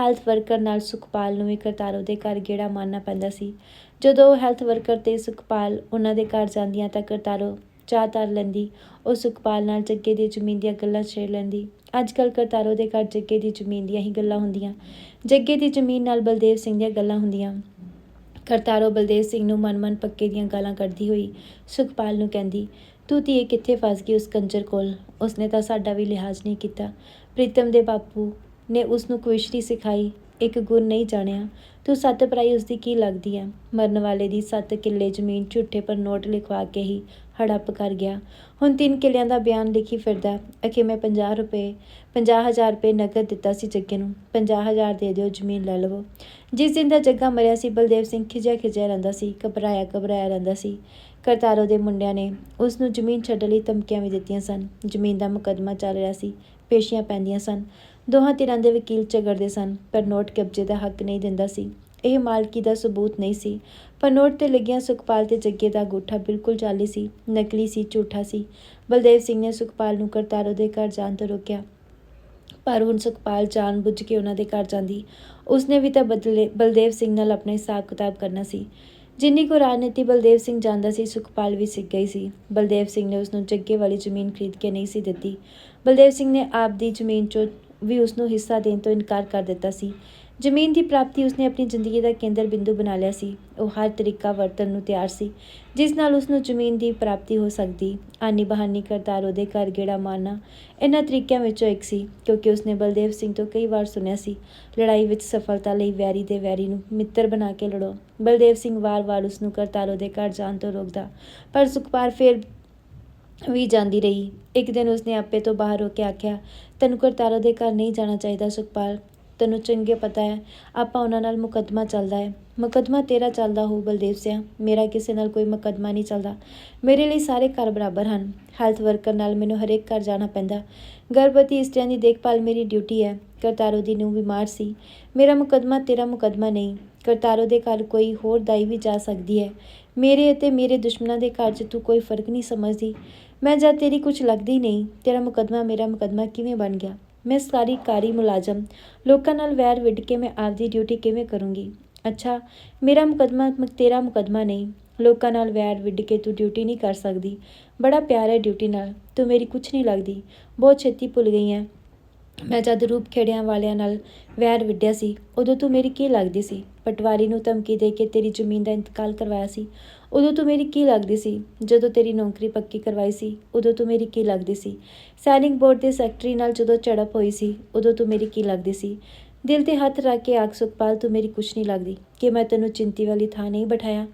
ਹੈਲਥ ਵਰਕਰ ਨਾਲ ਸੁਖਪਾਲ ਨੂੰ ਵੀ ਕਰਤਾਰੋ ਦੇ ਘਰ ਗੇੜਾ ਮਾਰਨਾ ਪੈਂਦਾ ਸੀ। ਜਦੋਂ ਹੈਲਥ ਵਰਕਰ ਤੇ ਸੁਖਪਾਲ ਉਹਨਾਂ ਦੇ ਘਰ ਜਾਂਦੀਆਂ ਤਾਂ ਕਰਤਾਰੋ ਚਾਹ ਧਰ ਲੈਂਦੀ। ਉਹ ਸੁਖਪਾਲ ਨਾਲ ਜੱਗੇ ਦੀ ਜ਼ਮੀਨ ਦੀਆਂ ਗੱਲਾਂ ਛੇੜ ਲੈਂਦੀ। ਅੱਜ ਕੱਲ੍ਹ ਕਰਤਾਰੋ ਦੇ ਘਰ ਜੱਗੇ ਦੀ ਜ਼ਮੀਨ ਦੀਆਂ ਹੀ ਗੱਲਾਂ ਹੁੰਦੀਆਂ। ਜੱਗੇ ਦੀ ਜ਼ਮੀਨ ਨਾਲ ਬਲਦੇਵ ਸਿੰਘ ਦੀਆਂ ਗੱਲਾਂ ਹੁੰਦੀਆਂ। ਕਰਤਾਰੋ ਬਲਦੇਵ ਸਿੰਘ ਨੂੰ ਮਨ-ਮਨ ਪੱਕੇ ਦੀਆਂ ਗਾਲਾਂ ਕੱਢਦੀ ਹੋਈ ਸੁਖਪਾਲ ਨੂੰ ਕਹਿੰਦੀ, ਤੂੰ ਧੀਏ ਕਿੱਥੇ ਫਸ ਗਈ ਉਸ ਕੰਜਰ ਕੋਲ? ਉਸਨੇ ਤਾਂ ਸਾਡਾ ਵੀ ਲਿਹਾਜ਼ ਨਹੀਂ ਕੀਤਾ। ਪ੍ਰੀਤਮ ਦੇ ਬਾਪੂ ਨੇ ਉਸ ਨੂੰ ਕੁਇਸ਼ਰੀ ਸਿਖਾਈ, ਇੱਕ ਗੁਰ ਨਹੀਂ ਜਾਣਿਆ। ਤੂੰ ਸੱਤ ਭਰਾਈ ਉਸਦੀ ਕੀ ਲੱਗਦੀ ਹੈ ਮਰਨ ਵਾਲੇ ਦੀ ਸੱਤ ਕਿੱਲੇ ਜ਼ਮੀਨ ਝੂਠੇ ਪਰ ਨੋਟ ਲਿਖਵਾ ਕੇ ਹੀ ਹੜੱਪ ਕਰ ਗਿਆ। ਹੁਣ ਤਿੰਨ ਕਿੱਲਿਆਂ ਦਾ ਬਿਆਨ ਲਿਖੀ ਫਿਰਦਾ ਅਖੇ ਮੈਂ 50 ਰੁਪਏ 50000 ਰੁਪਏ ਨਕਦ ਦਿੱਤਾ ਸੀ ਜੱਗੇ ਨੂੰ। 50000 ਦੇ ਦਿਓ, ਜ਼ਮੀਨ ਲੈ ਲਵੋ। ਜਿਸ ਦਿਨ ਦਾ ਜੱਗਾ ਮਰਿਆ ਸੀ, ਬਲਦੇਵ ਸਿੰਘ ਖਿਜਿਆ ਖਿਜਿਆ ਰਹਿੰਦਾ ਸੀ, ਘਬਰਾਇਆ ਘਬਰਾਇਆ ਰਹਿੰਦਾ ਸੀ। ਕਰਤਾਰੋ ਦੇ ਮੁੰਡਿਆਂ ਨੇ ਉਸ ਨੂੰ ਜ਼ਮੀਨ ਛੱਡਣ ਲਈ ਧਮਕੀਆਂ ਵੀ ਦਿੱਤੀਆਂ ਸਨ। ਜ਼ਮੀਨ ਦਾ ਮੁਕੱਦਮਾ ਚੱਲ ਰਿਹਾ ਸੀ, ਪੇਸ਼ੀਆਂ ਪੈਂਦੀਆਂ ਸਨ। ਦੋਹਾਂ ਧਿਰਾਂ ਦੇ ਵਕੀਲ ਝਗੜਦੇ ਸਨ, ਪਰ ਨੋਟ ਕਬਜ਼ੇ ਦਾ ਹੱਕ ਨਹੀਂ ਦਿੰਦਾ ਸੀ। ਇਹ ਮਾਲਕੀ ਦਾ ਸਬੂਤ ਨਹੀਂ ਸੀ, ਪਰ ਨੋਟ ਤੇ ਲੱਗੀਆਂ ਸੁਖਪਾਲ ਤੇ ਜੱਗੇ ਦਾ ਗੋਠਾ ਬਿਲਕੁਲ ਜਾਲੀ ਸੀ, ਨਕਲੀ ਸੀ, ਝੂਠਾ ਸੀ। ਬਲਦੇਵ ਸਿੰਘ ਨੇ ਸੁਖਪਾਲ ਨੂੰ ਕਰਤਾਰੋ ਦੇ ਘਰ ਜਾਣ ਤੋਂ ਰੋਕਿਆ। ਪਰ ਹੁਣ ਸੁਖਪਾਲ ਜਾਣ ਬੁੱਝ ਕੇ ਉਹਨਾਂ ਦੇ ਘਰ ਜਾਂਦੀ। ਉਸਨੇ ਵੀ ਤਾਂ ਬਦਲੇ ਬਲਦੇਵ ਸਿੰਘ ਨਾਲ ਆਪਣੇ ਹਿਸਾਬ ਕਿਤਾਬ ਕਰਨਾ ਸੀ। ਜਿੰਨੀ ਕੁ ਰਾਜਨੀਤੀ ਬਲਦੇਵ ਸਿੰਘ ਜਾਂਦਾ ਸੀ, ਸੁਖਪਾਲ ਵੀ ਸਿੱਖ ਗਈ ਸੀ। ਬਲਦੇਵ ਸਿੰਘ ਨੇ ਉਸ ਨੂੰ ਜੱਗੇ ਵਾਲੀ ਜ਼ਮੀਨ ਖਰੀਦ ਕੇ ਨਹੀਂ ਸੀ ਦਿੱਤੀ। ਬਲਦੇਵ ਸਿੰਘ ਨੇ ਆਪ ਦੀ ਜ਼ਮੀਨ 'ਚੋਂ ਵੀ ਉਸ ਨੂੰ ਹਿੱਸਾ ਦੇਣ ਤੋਂ ਇਨਕਾਰ ਕਰ ਦਿੱਤਾ ਸੀ। ਜ਼ਮੀਨ ਦੀ ਪ੍ਰਾਪਤੀ ਉਸਨੇ ਆਪਣੀ ਜ਼ਿੰਦਗੀ ਦਾ ਕੇਂਦਰ ਬਿੰਦੂ ਬਣਾ ਲਿਆ ਸੀ। ਉਹ ਹਰ ਤਰੀਕਾ ਵਰਤਣ ਨੂੰ ਤਿਆਰ ਸੀ, ਜਿਸ ਨਾਲ ਉਸ ਨੂੰ ਜ਼ਮੀਨ ਦੀ ਪ੍ਰਾਪਤੀ ਹੋ ਸਕਦੀ। ਆਨੀ ਬਹਾਨੀ ਕਰਤਾਰ ਉਹਦੇ ਘਰ ਗੇੜਾ ਮਾਰਨਾ ਇਹਨਾਂ ਤਰੀਕਿਆਂ ਵਿੱਚੋਂ ਇੱਕ ਸੀ, ਕਿਉਂਕਿ ਉਸਨੇ ਬਲਦੇਵ ਸਿੰਘ ਤੋਂ ਕਈ ਵਾਰ ਸੁਣਿਆ ਸੀ, ਲੜਾਈ ਵਿੱਚ ਸਫਲਤਾ ਲਈ ਵੈਰੀ ਦੇ ਵੈਰੀ ਨੂੰ ਮਿੱਤਰ ਬਣਾ ਕੇ ਲੜੋ। ਬਲਦੇਵ ਸਿੰਘ ਵਾਰ-ਵਾਰ ਉਸ ਨੂੰ ਕਰਤਾਰੋ ਦੇ ਘਰ ਜਾਣ ਤੋਂ ਰੋਕਦਾ, ਪਰ ਸੁਖਪਾਲ ਫਿਰ ਵੀ ਜਾਂਦੀ ਰਹੀ। ਇੱਕ ਦਿਨ ਉਸਨੇ ਆਪੇ ਤੋਂ ਬਾਹਰ ਹੋ ਕੇ ਆਖਿਆ, ਤੈਨੂੰ ਕਰਤਾਰੋ ਦੇ ਘਰ ਨਹੀਂ ਜਾਣਾ ਚਾਹੀਦਾ ਸੁਖਪਾਲ। ਤੈਨੂੰ ਚੰਗੇ ਪਤਾ ਹੈ, ਆਪਾਂ ਉਹਨਾਂ ਨਾਲ ਮੁਕੱਦਮਾ ਚੱਲਦਾ ਹੈ। ਮੁਕੱਦਮਾ ਤੇਰਾ ਚੱਲਦਾ ਹੋ ਬਲਦੇਵ ਸਿਆ। ਮੇਰਾ ਕਿਸੇ ਨਾਲ ਕੋਈ ਮੁਕੱਦਮਾ ਨਹੀਂ ਚੱਲਦਾ। ਮੇਰੇ ਲਈ ਸਾਰੇ ਘਰ ਬਰਾਬਰ ਹਨ। ਹੈਲਥ ਵਰਕਰ ਨਾਲ ਮੈਨੂੰ ਹਰੇਕ ਘਰ ਜਾਣਾ ਪੈਂਦਾ। ਗਰਭਵਤੀ ਇਸਤਰੀਆਂ ਦੀ ਦੇਖਭਾਲ ਮੇਰੀ ਡਿਊਟੀ ਹੈ। ਕਰਤਾਰੋ ਦੀ ਨੂੰ ਬਿਮਾਰ ਸੀ। ਮੇਰਾ ਮੁਕੱਦਮਾ ਤੇਰਾ ਮੁਕੱਦਮਾ ਨਹੀਂ। ਕਰਤਾਰੋ ਦੇ ਘਰ ਕੋਈ ਹੋਰ ਦਾਈ ਵੀ ਜਾ ਸਕਦੀ ਹੈ। ਮੇਰੇ ਅਤੇ ਮੇਰੇ ਦੁਸ਼ਮਣਾਂ ਦੇ ਘਰ 'ਚ ਤੂੰ ਕੋਈ ਫ਼ਰਕ ਨਹੀਂ ਸਮਝਦੀ। ਮੈਂ ਜਦ ਤੇਰੀ ਕੁਝ ਲੱਗਦੀ ਨਹੀਂ, ਤੇਰਾ ਮੁਕੱਦਮਾ ਮੇਰਾ ਮੁਕੱਦਮਾ ਕਿਵੇਂ ਬਣ ਗਿਆ? ਮੈਂ ਸਾਰੀ ਕਾਰੀ ਮੁਲਾਜ਼ਮ, ਲੋਕਾਂ ਨਾਲ ਵੈਰ ਵਿੱਢ ਕੇ ਮੈਂ ਆਪਦੀ ਡਿਊਟੀ ਕਿਵੇਂ ਕਰੂੰਗੀ? ਅੱਛਾ, ਮੇਰਾ ਮੁਕੱਦਮਾ ਤੇਰਾ ਮੁਕੱਦਮਾ ਨਹੀਂ, ਲੋਕਾਂ ਨਾਲ ਵੈਰ ਵਿੱਢ ਕੇ ਤੂੰ ਡਿਊਟੀ ਨਹੀਂ ਕਰ ਸਕਦੀ। ਬੜਾ ਪਿਆਰ ਹੈ ਡਿਊਟੀ ਨਾਲ, ਤੂੰ ਮੇਰੀ ਕੁਝ ਨਹੀਂ ਲੱਗਦੀ। ਬਹੁਤ ਛੇਤੀ ਭੁੱਲ ਗਈ ਹੈ ਮੈਂ ਜਦ ਰੂਪ ਖੇੜਿਆਂ ਵਾਲਿਆਂ ਨਾਲ ਵੈਰ ਵਿੱਢਿਆ ਸੀ, ਉਦੋਂ ਤੂੰ ਮੇਰੀ ਕੀ ਲੱਗਦੀ ਸੀ? ਪਟਵਾਰੀ ਨੂੰ ਧਮਕੀ ਦੇ ਕੇ ਤੇਰੀ ਜ਼ਮੀਨ ਦਾ ਇੰਤਕਾਲ ਕਰਵਾਇਆ ਸੀ। ਉਦੋਂ ਤੂੰ ਮੇਰੀ ਕੀ ਲੱਗਦੀ ਸੀ? ਜਦੋਂ ਤੇਰੀ ਨੌਕਰੀ ਪੱਕੀ ਕਰਵਾਈ ਸੀ, ਉਦੋਂ ਤੂੰ ਮੇਰੀ ਕੀ ਲੱਗਦੀ ਸੀ? ਸੈਨਿਕ ਬੋਰਡ ਦੇ ਸੈਕਟਰੀ ਨਾਲ ਜਦੋਂ ਝੜਪ ਹੋਈ ਸੀ, ਉਦੋਂ ਤੂੰ ਮੇਰੀ ਕੀ ਲੱਗਦੀ ਸੀ? ਦਿਲ ਤੇ ਹੱਥ ਰੱਖ ਕੇ ਆਖ, ਸੁਖਪਾਲ, ਤੂੰ ਮੇਰੀ ਕੁਛ ਨਹੀਂ ਲੱਗਦੀ। ਕਿ ਮੈਂ ਤੈਨੂੰ ਚਿੰਤੀ ਵਾਲੀ ਥਾਂ ਨਹੀਂ ਬਿਠਾਇਆ?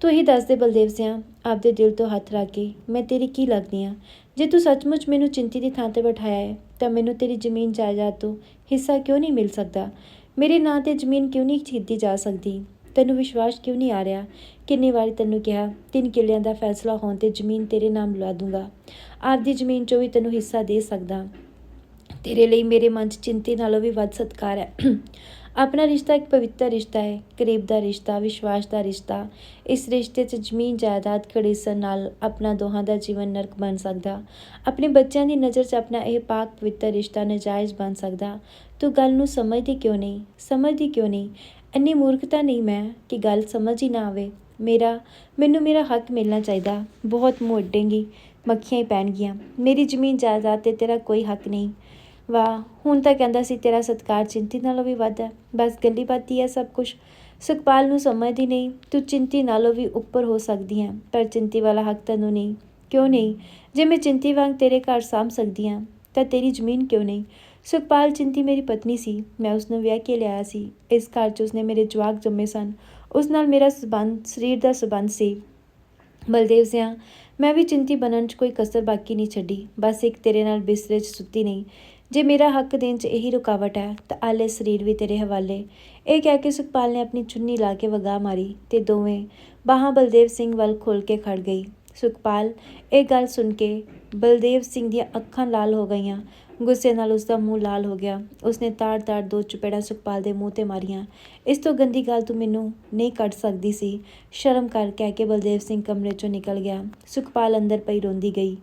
ਤੂੰ ਹੀ ਦੱਸ ਦੇ ਬਲਦੇਵ ਸਿਆ, ਆਪਦੇ ਦਿਲ ਤੋਂ ਹੱਥ ਰੱਖ ਕੇ, ਮੈਂ ਤੇਰੀ ਕੀ ਲੱਗਦੀ ਆ? ਜੇ ਤੂੰ ਸੱਚਮੁੱਚ ਮੈਨੂੰ ਚਿੰਤੀ ਦੀ ਥਾਂ ਤੇ ਬਿਠਾਇਆ ਹੈ ਤਾਂ ਮੈਨੂੰ ਤੇਰੀ ਜ਼ਮੀਨ ਜਾਇਦਾਦ ਤੋਂ ਹਿੱਸਾ ਕਿਉਂ ਨਹੀਂ ਮਿਲ ਸਕਦਾ? ਮੇਰੇ ਨਾਂ ਤੇ ਜ਼ਮੀਨ ਕਿਉਂ ਨਹੀਂ ਖਰੀਦੀ ਜਾ ਸਕਦੀ? ਤੈਨੂੰ ਵਿਸ਼ਵਾਸ ਕਿਉਂ ਨਹੀਂ ਆ ਰਿਹਾ? ਕਿੰਨੀ ਵਾਰੀ ਤੈਨੂੰ ਕਿਹਾ, ਤਿੰਨ ਕਿੱਲਿਆਂ ਦਾ ਫੈਸਲਾ ਹੋਣ ਤੇ ਜ਼ਮੀਨ ਤੇਰੇ ਨਾਮ ਲਵਾ ਦੂੰਗਾ। ਆਪਦੀ ਜ਼ਮੀਨ 'ਚੋਂ ਵੀ ਤੈਨੂੰ ਹਿੱਸਾ ਦੇ ਸਕਦਾ। ਤੇਰੇ ਲਈ ਮੇਰੇ ਮਨ 'ਚ ਚਿੰਤੀ ਨਾਲੋਂ ਵੀ ਵੱਧ ਸਤਿਕਾਰ ਹੈ। ਆਪਣਾ ਰਿਸ਼ਤਾ ਇੱਕ ਪਵਿੱਤਰ ਰਿਸ਼ਤਾ ਹੈ, ਕਰੀਬ ਦਾ ਰਿਸ਼ਤਾ, ਵਿਸ਼ਵਾਸ ਦਾ ਰਿਸ਼ਤਾ। ਇਸ ਰਿਸ਼ਤੇ 'ਚ ਜ਼ਮੀਨ, ਜਾਇਦਾਦ ਘੜੀਸਣ ਨਾਲ ਆਪਣਾ ਦੋਹਾਂ ਦਾ ਜੀਵਨ ਨਰਕ ਬਣ ਸਕਦਾ। ਆਪਣੇ ਬੱਚਿਆਂ ਦੀ ਨਜ਼ਰ 'ਚ ਆਪਣਾ ਇਹ ਪਾਕ ਪਵਿੱਤਰ ਰਿਸ਼ਤਾ ਨਜਾਇਜ਼ ਬਣ ਸਕਦਾ। ਤੂੰ ਗੱਲ ਨੂੰ ਸਮਝਦੀ ਕਿਉਂ ਨਹੀਂ? ਸਮਝਦੀ ਕਿਉਂ ਨਹੀਂ? ਇੰਨੀ ਮੂਰਖਤਾ ਨਹੀਂ ਮੈਂ ਕਿ ਗੱਲ ਸਮਝ ਹੀ ਨਾ ਆਵੇ। ਮੇਰਾ, ਮੈਨੂੰ ਮੇਰਾ ਹੱਕ ਮਿਲਣਾ ਚਾਹੀਦਾ। ਬਹੁਤ ਮੋੜੇਂਗੀ ਮੱਖੀਆਂ ਹੀ ਪੈਣਗੀਆਂ। ਮੇਰੀ ਜ਼ਮੀਨ, ਜਾਇਦਾਦ ਤੇ ਤੇਰਾ ਕੋਈ ਹੱਕ ਨਹੀਂ। ਵਾਹ, ਹੁਣ ਤਾਂ ਕਹਿੰਦਾ ਸੀ, ਤੇਰਾ ਸਤਕਾਰ ਚਿੰਤੀ ਨਾਲੋਂ ਵੀ ਵੱਧ ਹੈ। ਬਸ ਗੱਲੀ ਬਾਤੀ ਹੈ ਸਭ ਕੁਝ ਸੁਖਪਾਲ ਨੂੰ ਸਮਝਦੀ ਨਹੀਂ, ਤੂੰ ਚਿੰਤੀ ਨਾਲੋਂ ਵੀ ਉੱਪਰ ਹੋ ਸਕਦੀ ਹੈ, ਪਰ ਚਿੰਤੀ ਵਾਲਾ ਹੱਕ ਤੈਨੂੰ ਨਹੀਂ। ਕਿਉਂ ਨਹੀਂ? ਜੇ ਮੈਂ ਚਿੰਤੀ ਵਾਂਗ ਤੇਰੇ ਘਰ ਸਾਂਭ ਸਕਦੀ ਹਾਂ, ਤਾਂ ਤੇਰੀ ਜ਼ਮੀਨ ਕਿਉਂ ਨਹੀਂ? ਸੁਖਪਾਲ ਚਿੰਤੀ ਮੇਰੀ ਪਤਨੀ ਸੀ। ਮੈਂ ਉਸ ਨੂੰ ਵਿਆਹ ਕੇ ਲਿਆਇਆ ਸੀ। ਇਸ ਘਰ 'ਚ ਉਸਨੇ ਮੇਰੇ ਜਵਾਕ ਜੰਮੇ ਸਨ। ਉਸ ਨਾਲ ਮੇਰਾ ਸਬੰਧ, ਸਰੀਰ ਦਾ ਸਬੰਧ ਸੀ। ਬਲਦੇਵ ਸਿਆਂ, ਮੈਂ ਵੀ ਚਿੰਤੀ ਬਣਨ 'ਚ ਕੋਈ ਕਸਰ ਬਾਕੀ ਨਹੀਂ ਛੱਡੀ। ਬਸ ਇੱਕ ਤੇਰੇ ਨਾਲ ਬਿਸਤਰੇ 'ਚ ਸੁੱਤੀ ਨਹੀਂ। ਜੇ ਮੇਰਾ ਹੱਕ ਦੇਣ 'ਚ ਇਹੀ ਰੁਕਾਵਟ ਹੈ, ਤਾਂ ਆਲੇ ਸਰੀਰ ਵੀ ਤੇਰੇ ਹਵਾਲੇ। ਇਹ ਕਹਿ ਕੇ ਸੁਖਪਾਲ ਨੇ ਆਪਣੀ ਚੁੰਨੀ ਲਾ ਕੇ ਵਗਾ ਮਾਰੀ ਤੇ ਦੋਵੇਂ ਬਾਹਾਂ ਬਲਦੇਵ ਸਿੰਘ ਵੱਲ ਖੋਲ ਕੇ ਖੜ ਗਈ। ਸੁਖਪਾਲ, ਇਹ ਗੱਲ ਸੁਣ ਕੇ ਬਲਦੇਵ ਸਿੰਘ ਦੀਆਂ ਅੱਖਾਂ ਲਾਲ ਹੋ ਗਈਆਂ। ਗੁੱਸੇ ਨਾਲ ਉਸ ਦਾ ਮੂੰਹ ਲਾਲ ਹੋ ਗਿਆ। ਉਸਨੇ ਤਾੜ-ਤਾੜ ਦੋ ਚਪੇੜਾਂ ਸੁਖਪਾਲ ਦੇ ਮੂੰਹ ਤੇ ਮਾਰੀਆਂ। ਇਸ ਤੋਂ ਗੰਦੀ ਗੱਲ ਤੂੰ ਮੈਨੂੰ ਨਹੀਂ ਕੱਢ ਸਕਦੀ ਸੀ। ਸ਼ਰਮ ਕਰ ਕਹਿ ਕੇ ਬਲਦੇਵ ਸਿੰਘ ਕਮਰੇ ਚੋਂ ਨਿਕਲ ਗਿਆ। ਸੁਖਪਾਲ ਅੰਦਰ ਪਈ ਰੋਂਦੀ ਗਈ।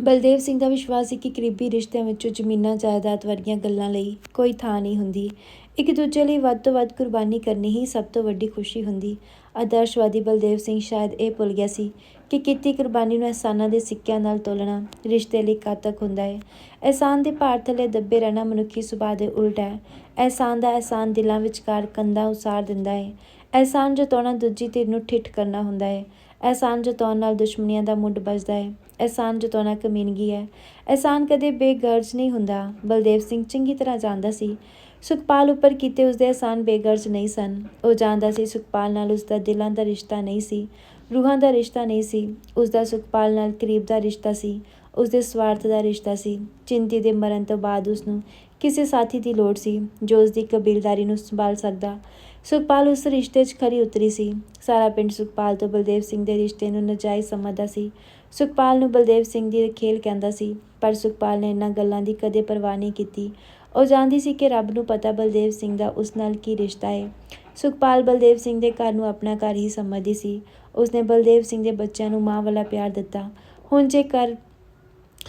ਬਲਦੇਵ ਸਿੰਘ ਦਾ ਵਿਸ਼ਵਾਸ ਸੀ ਕਿ ਕਰੀਬੀ ਰਿਸ਼ਤਿਆਂ ਵਿੱਚੋਂ ਜ਼ਮੀਨਾਂ, ਜਾਇਦਾਦ ਵਰਗੀਆਂ ਗੱਲਾਂ ਲਈ ਕੋਈ ਥਾਂ ਨਹੀਂ ਹੁੰਦੀ। ਇੱਕ ਦੂਜੇ ਲਈ ਵੱਧ ਤੋਂ ਵੱਧ ਕੁਰਬਾਨੀ ਕਰਨੀ ਹੀ ਸਭ ਤੋਂ ਵੱਡੀ ਖੁਸ਼ੀ ਹੁੰਦੀ। ਆਦਰਸ਼ਵਾਦੀ ਬਲਦੇਵ ਸਿੰਘ ਸ਼ਾਇਦ ਇਹ ਭੁੱਲ ਗਿਆ ਸੀ ਕਿ ਕੀਤੀ ਕੁਰਬਾਨੀ ਨੂੰ ਅਹਿਸਾਨਾਂ ਦੇ ਸਿੱਕਿਆਂ ਨਾਲ ਤੋਲਣਾ ਰਿਸ਼ਤੇ ਲਈ ਘਾਤਕ ਹੁੰਦਾ ਹੈ। ਅਹਿਸਾਨ ਦੇ ਭਾਰ ਥੱਲੇ ਦੱਬੇ ਰਹਿਣਾ ਮਨੁੱਖੀ ਸੁਭਾਅ ਦੇ ਉਲਟ ਹੈ। ਅਹਿਸਾਨ ਦਾ ਅਹਿਸਾਨ ਦਿਲਾਂ ਵਿਚਕਾਰ ਕੰਧਾਂ ਉਸਾਰ ਦਿੰਦਾ ਹੈ। ਅਹਿਸਾਨ ਜਤਾਉਣਾ ਦੂਜੀ ਧਿਰ ਨੂੰ ਠਿੱਠ ਕਰਨਾ ਹੁੰਦਾ ਹੈ। ਅਹਿਸਾਨ ਜਤਾਉਣ ਨਾਲ ਦੁਸ਼ਮਣੀਆਂ ਦਾ ਮੁੱਢ ਵੱਜਦਾ ਹੈ। ਅਹਿਸਾਨ ਜਤਾਉਣਾ ਕਮੀਨਗੀ ਹੈ। ਅਹਿਸਾਨ ਕਦੇ ਬੇਗਰਜ਼ ਨਹੀਂ ਹੁੰਦਾ। ਬਲਦੇਵ ਸਿੰਘ ਚੰਗੀ ਤਰ੍ਹਾਂ ਜਾਣਦਾ ਸੀ। ਸੁਖਪਾਲ ਉੱਪਰ ਕੀਤੇ ਉਸਦੇ ਅਹਿਸਾਨ ਬੇਗਰਜ਼ ਨਹੀਂ ਸਨ। ਉਹ ਜਾਣਦਾ ਸੀ ਸੁਖਪਾਲ ਨਾਲ ਉਸਦਾ ਦਿਲਾਂ ਦਾ ਰਿਸ਼ਤਾ ਨਹੀਂ ਸੀ। ਰੂਹਾਂ ਦਾ ਰਿਸ਼ਤਾ ਨਹੀਂ ਸੀ। ਉਸਦਾ ਸੁਖਪਾਲ ਨਾਲ ਕਰੀਬ ਦਾ ਰਿਸ਼ਤਾ ਸੀ। ਉਸਦੇ ਸਵਾਰਥ ਦਾ ਰਿਸ਼ਤਾ ਸੀ। ਚਿੰਤੀ ਦੇ ਮਰਨ ਤੋਂ ਬਾਅਦ ਉਸਨੂੰ ਕਿਸੇ ਸਾਥੀ ਦੀ ਲੋੜ ਸੀ, ਜੋ ਉਸਦੀ ਕਬੀਲਦਾਰੀ ਨੂੰ ਸੰਭਾਲ ਸਕਦਾ। ਸੁਖਪਾਲ ਉਸ ਰਿਸ਼ਤੇ 'ਚ ਖਰੀ ਉਤਰੀ ਸੀ। ਸਾਰਾ ਪਿੰਡ ਸੁਖਪਾਲ ਤੋਂ ਬਲਦੇਵ ਸਿੰਘ ਦੇ ਰਿਸ਼ਤੇ ਨੂੰ ਨਜਾਇਜ਼ ਸਮਝਦਾ ਸੀ। ਸੁਖਪਾਲ ਨੂੰ ਬਲਦੇਵ ਸਿੰਘ ਦੀ ਖੇਲ ਕਹਿੰਦਾ ਸੀ, ਪਰ ਸੁਖਪਾਲ ਨੇ ਇਹਨਾਂ ਗੱਲਾਂ ਦੀ ਕਦੇ ਪਰਵਾਹ ਨਹੀਂ ਕੀਤੀ। ਉਹ ਜਾਣਦੀ ਸੀ ਕਿ ਰੱਬ ਨੂੰ ਪਤਾ ਬਲਦੇਵ ਸਿੰਘ ਦਾ ਉਸ ਨਾਲ ਕੀ ਰਿਸ਼ਤਾ ਹੈ ਸੁਖਪਾਲ ਬਲਦੇਵ ਸਿੰਘ ਦੇ ਘਰ ਨੂੰ ਆਪਣਾ ਘਰ ਹੀ ਸਮਝਦੀ ਸੀ। ਉਸਨੇ ਬਲਦੇਵ ਸਿੰਘ ਦੇ ਬੱਚਿਆਂ ਨੂੰ ਮਾਂ ਵਾਲਾ ਪਿਆਰ ਦਿੱਤਾ। ਹੁਣ ਜੇਕਰ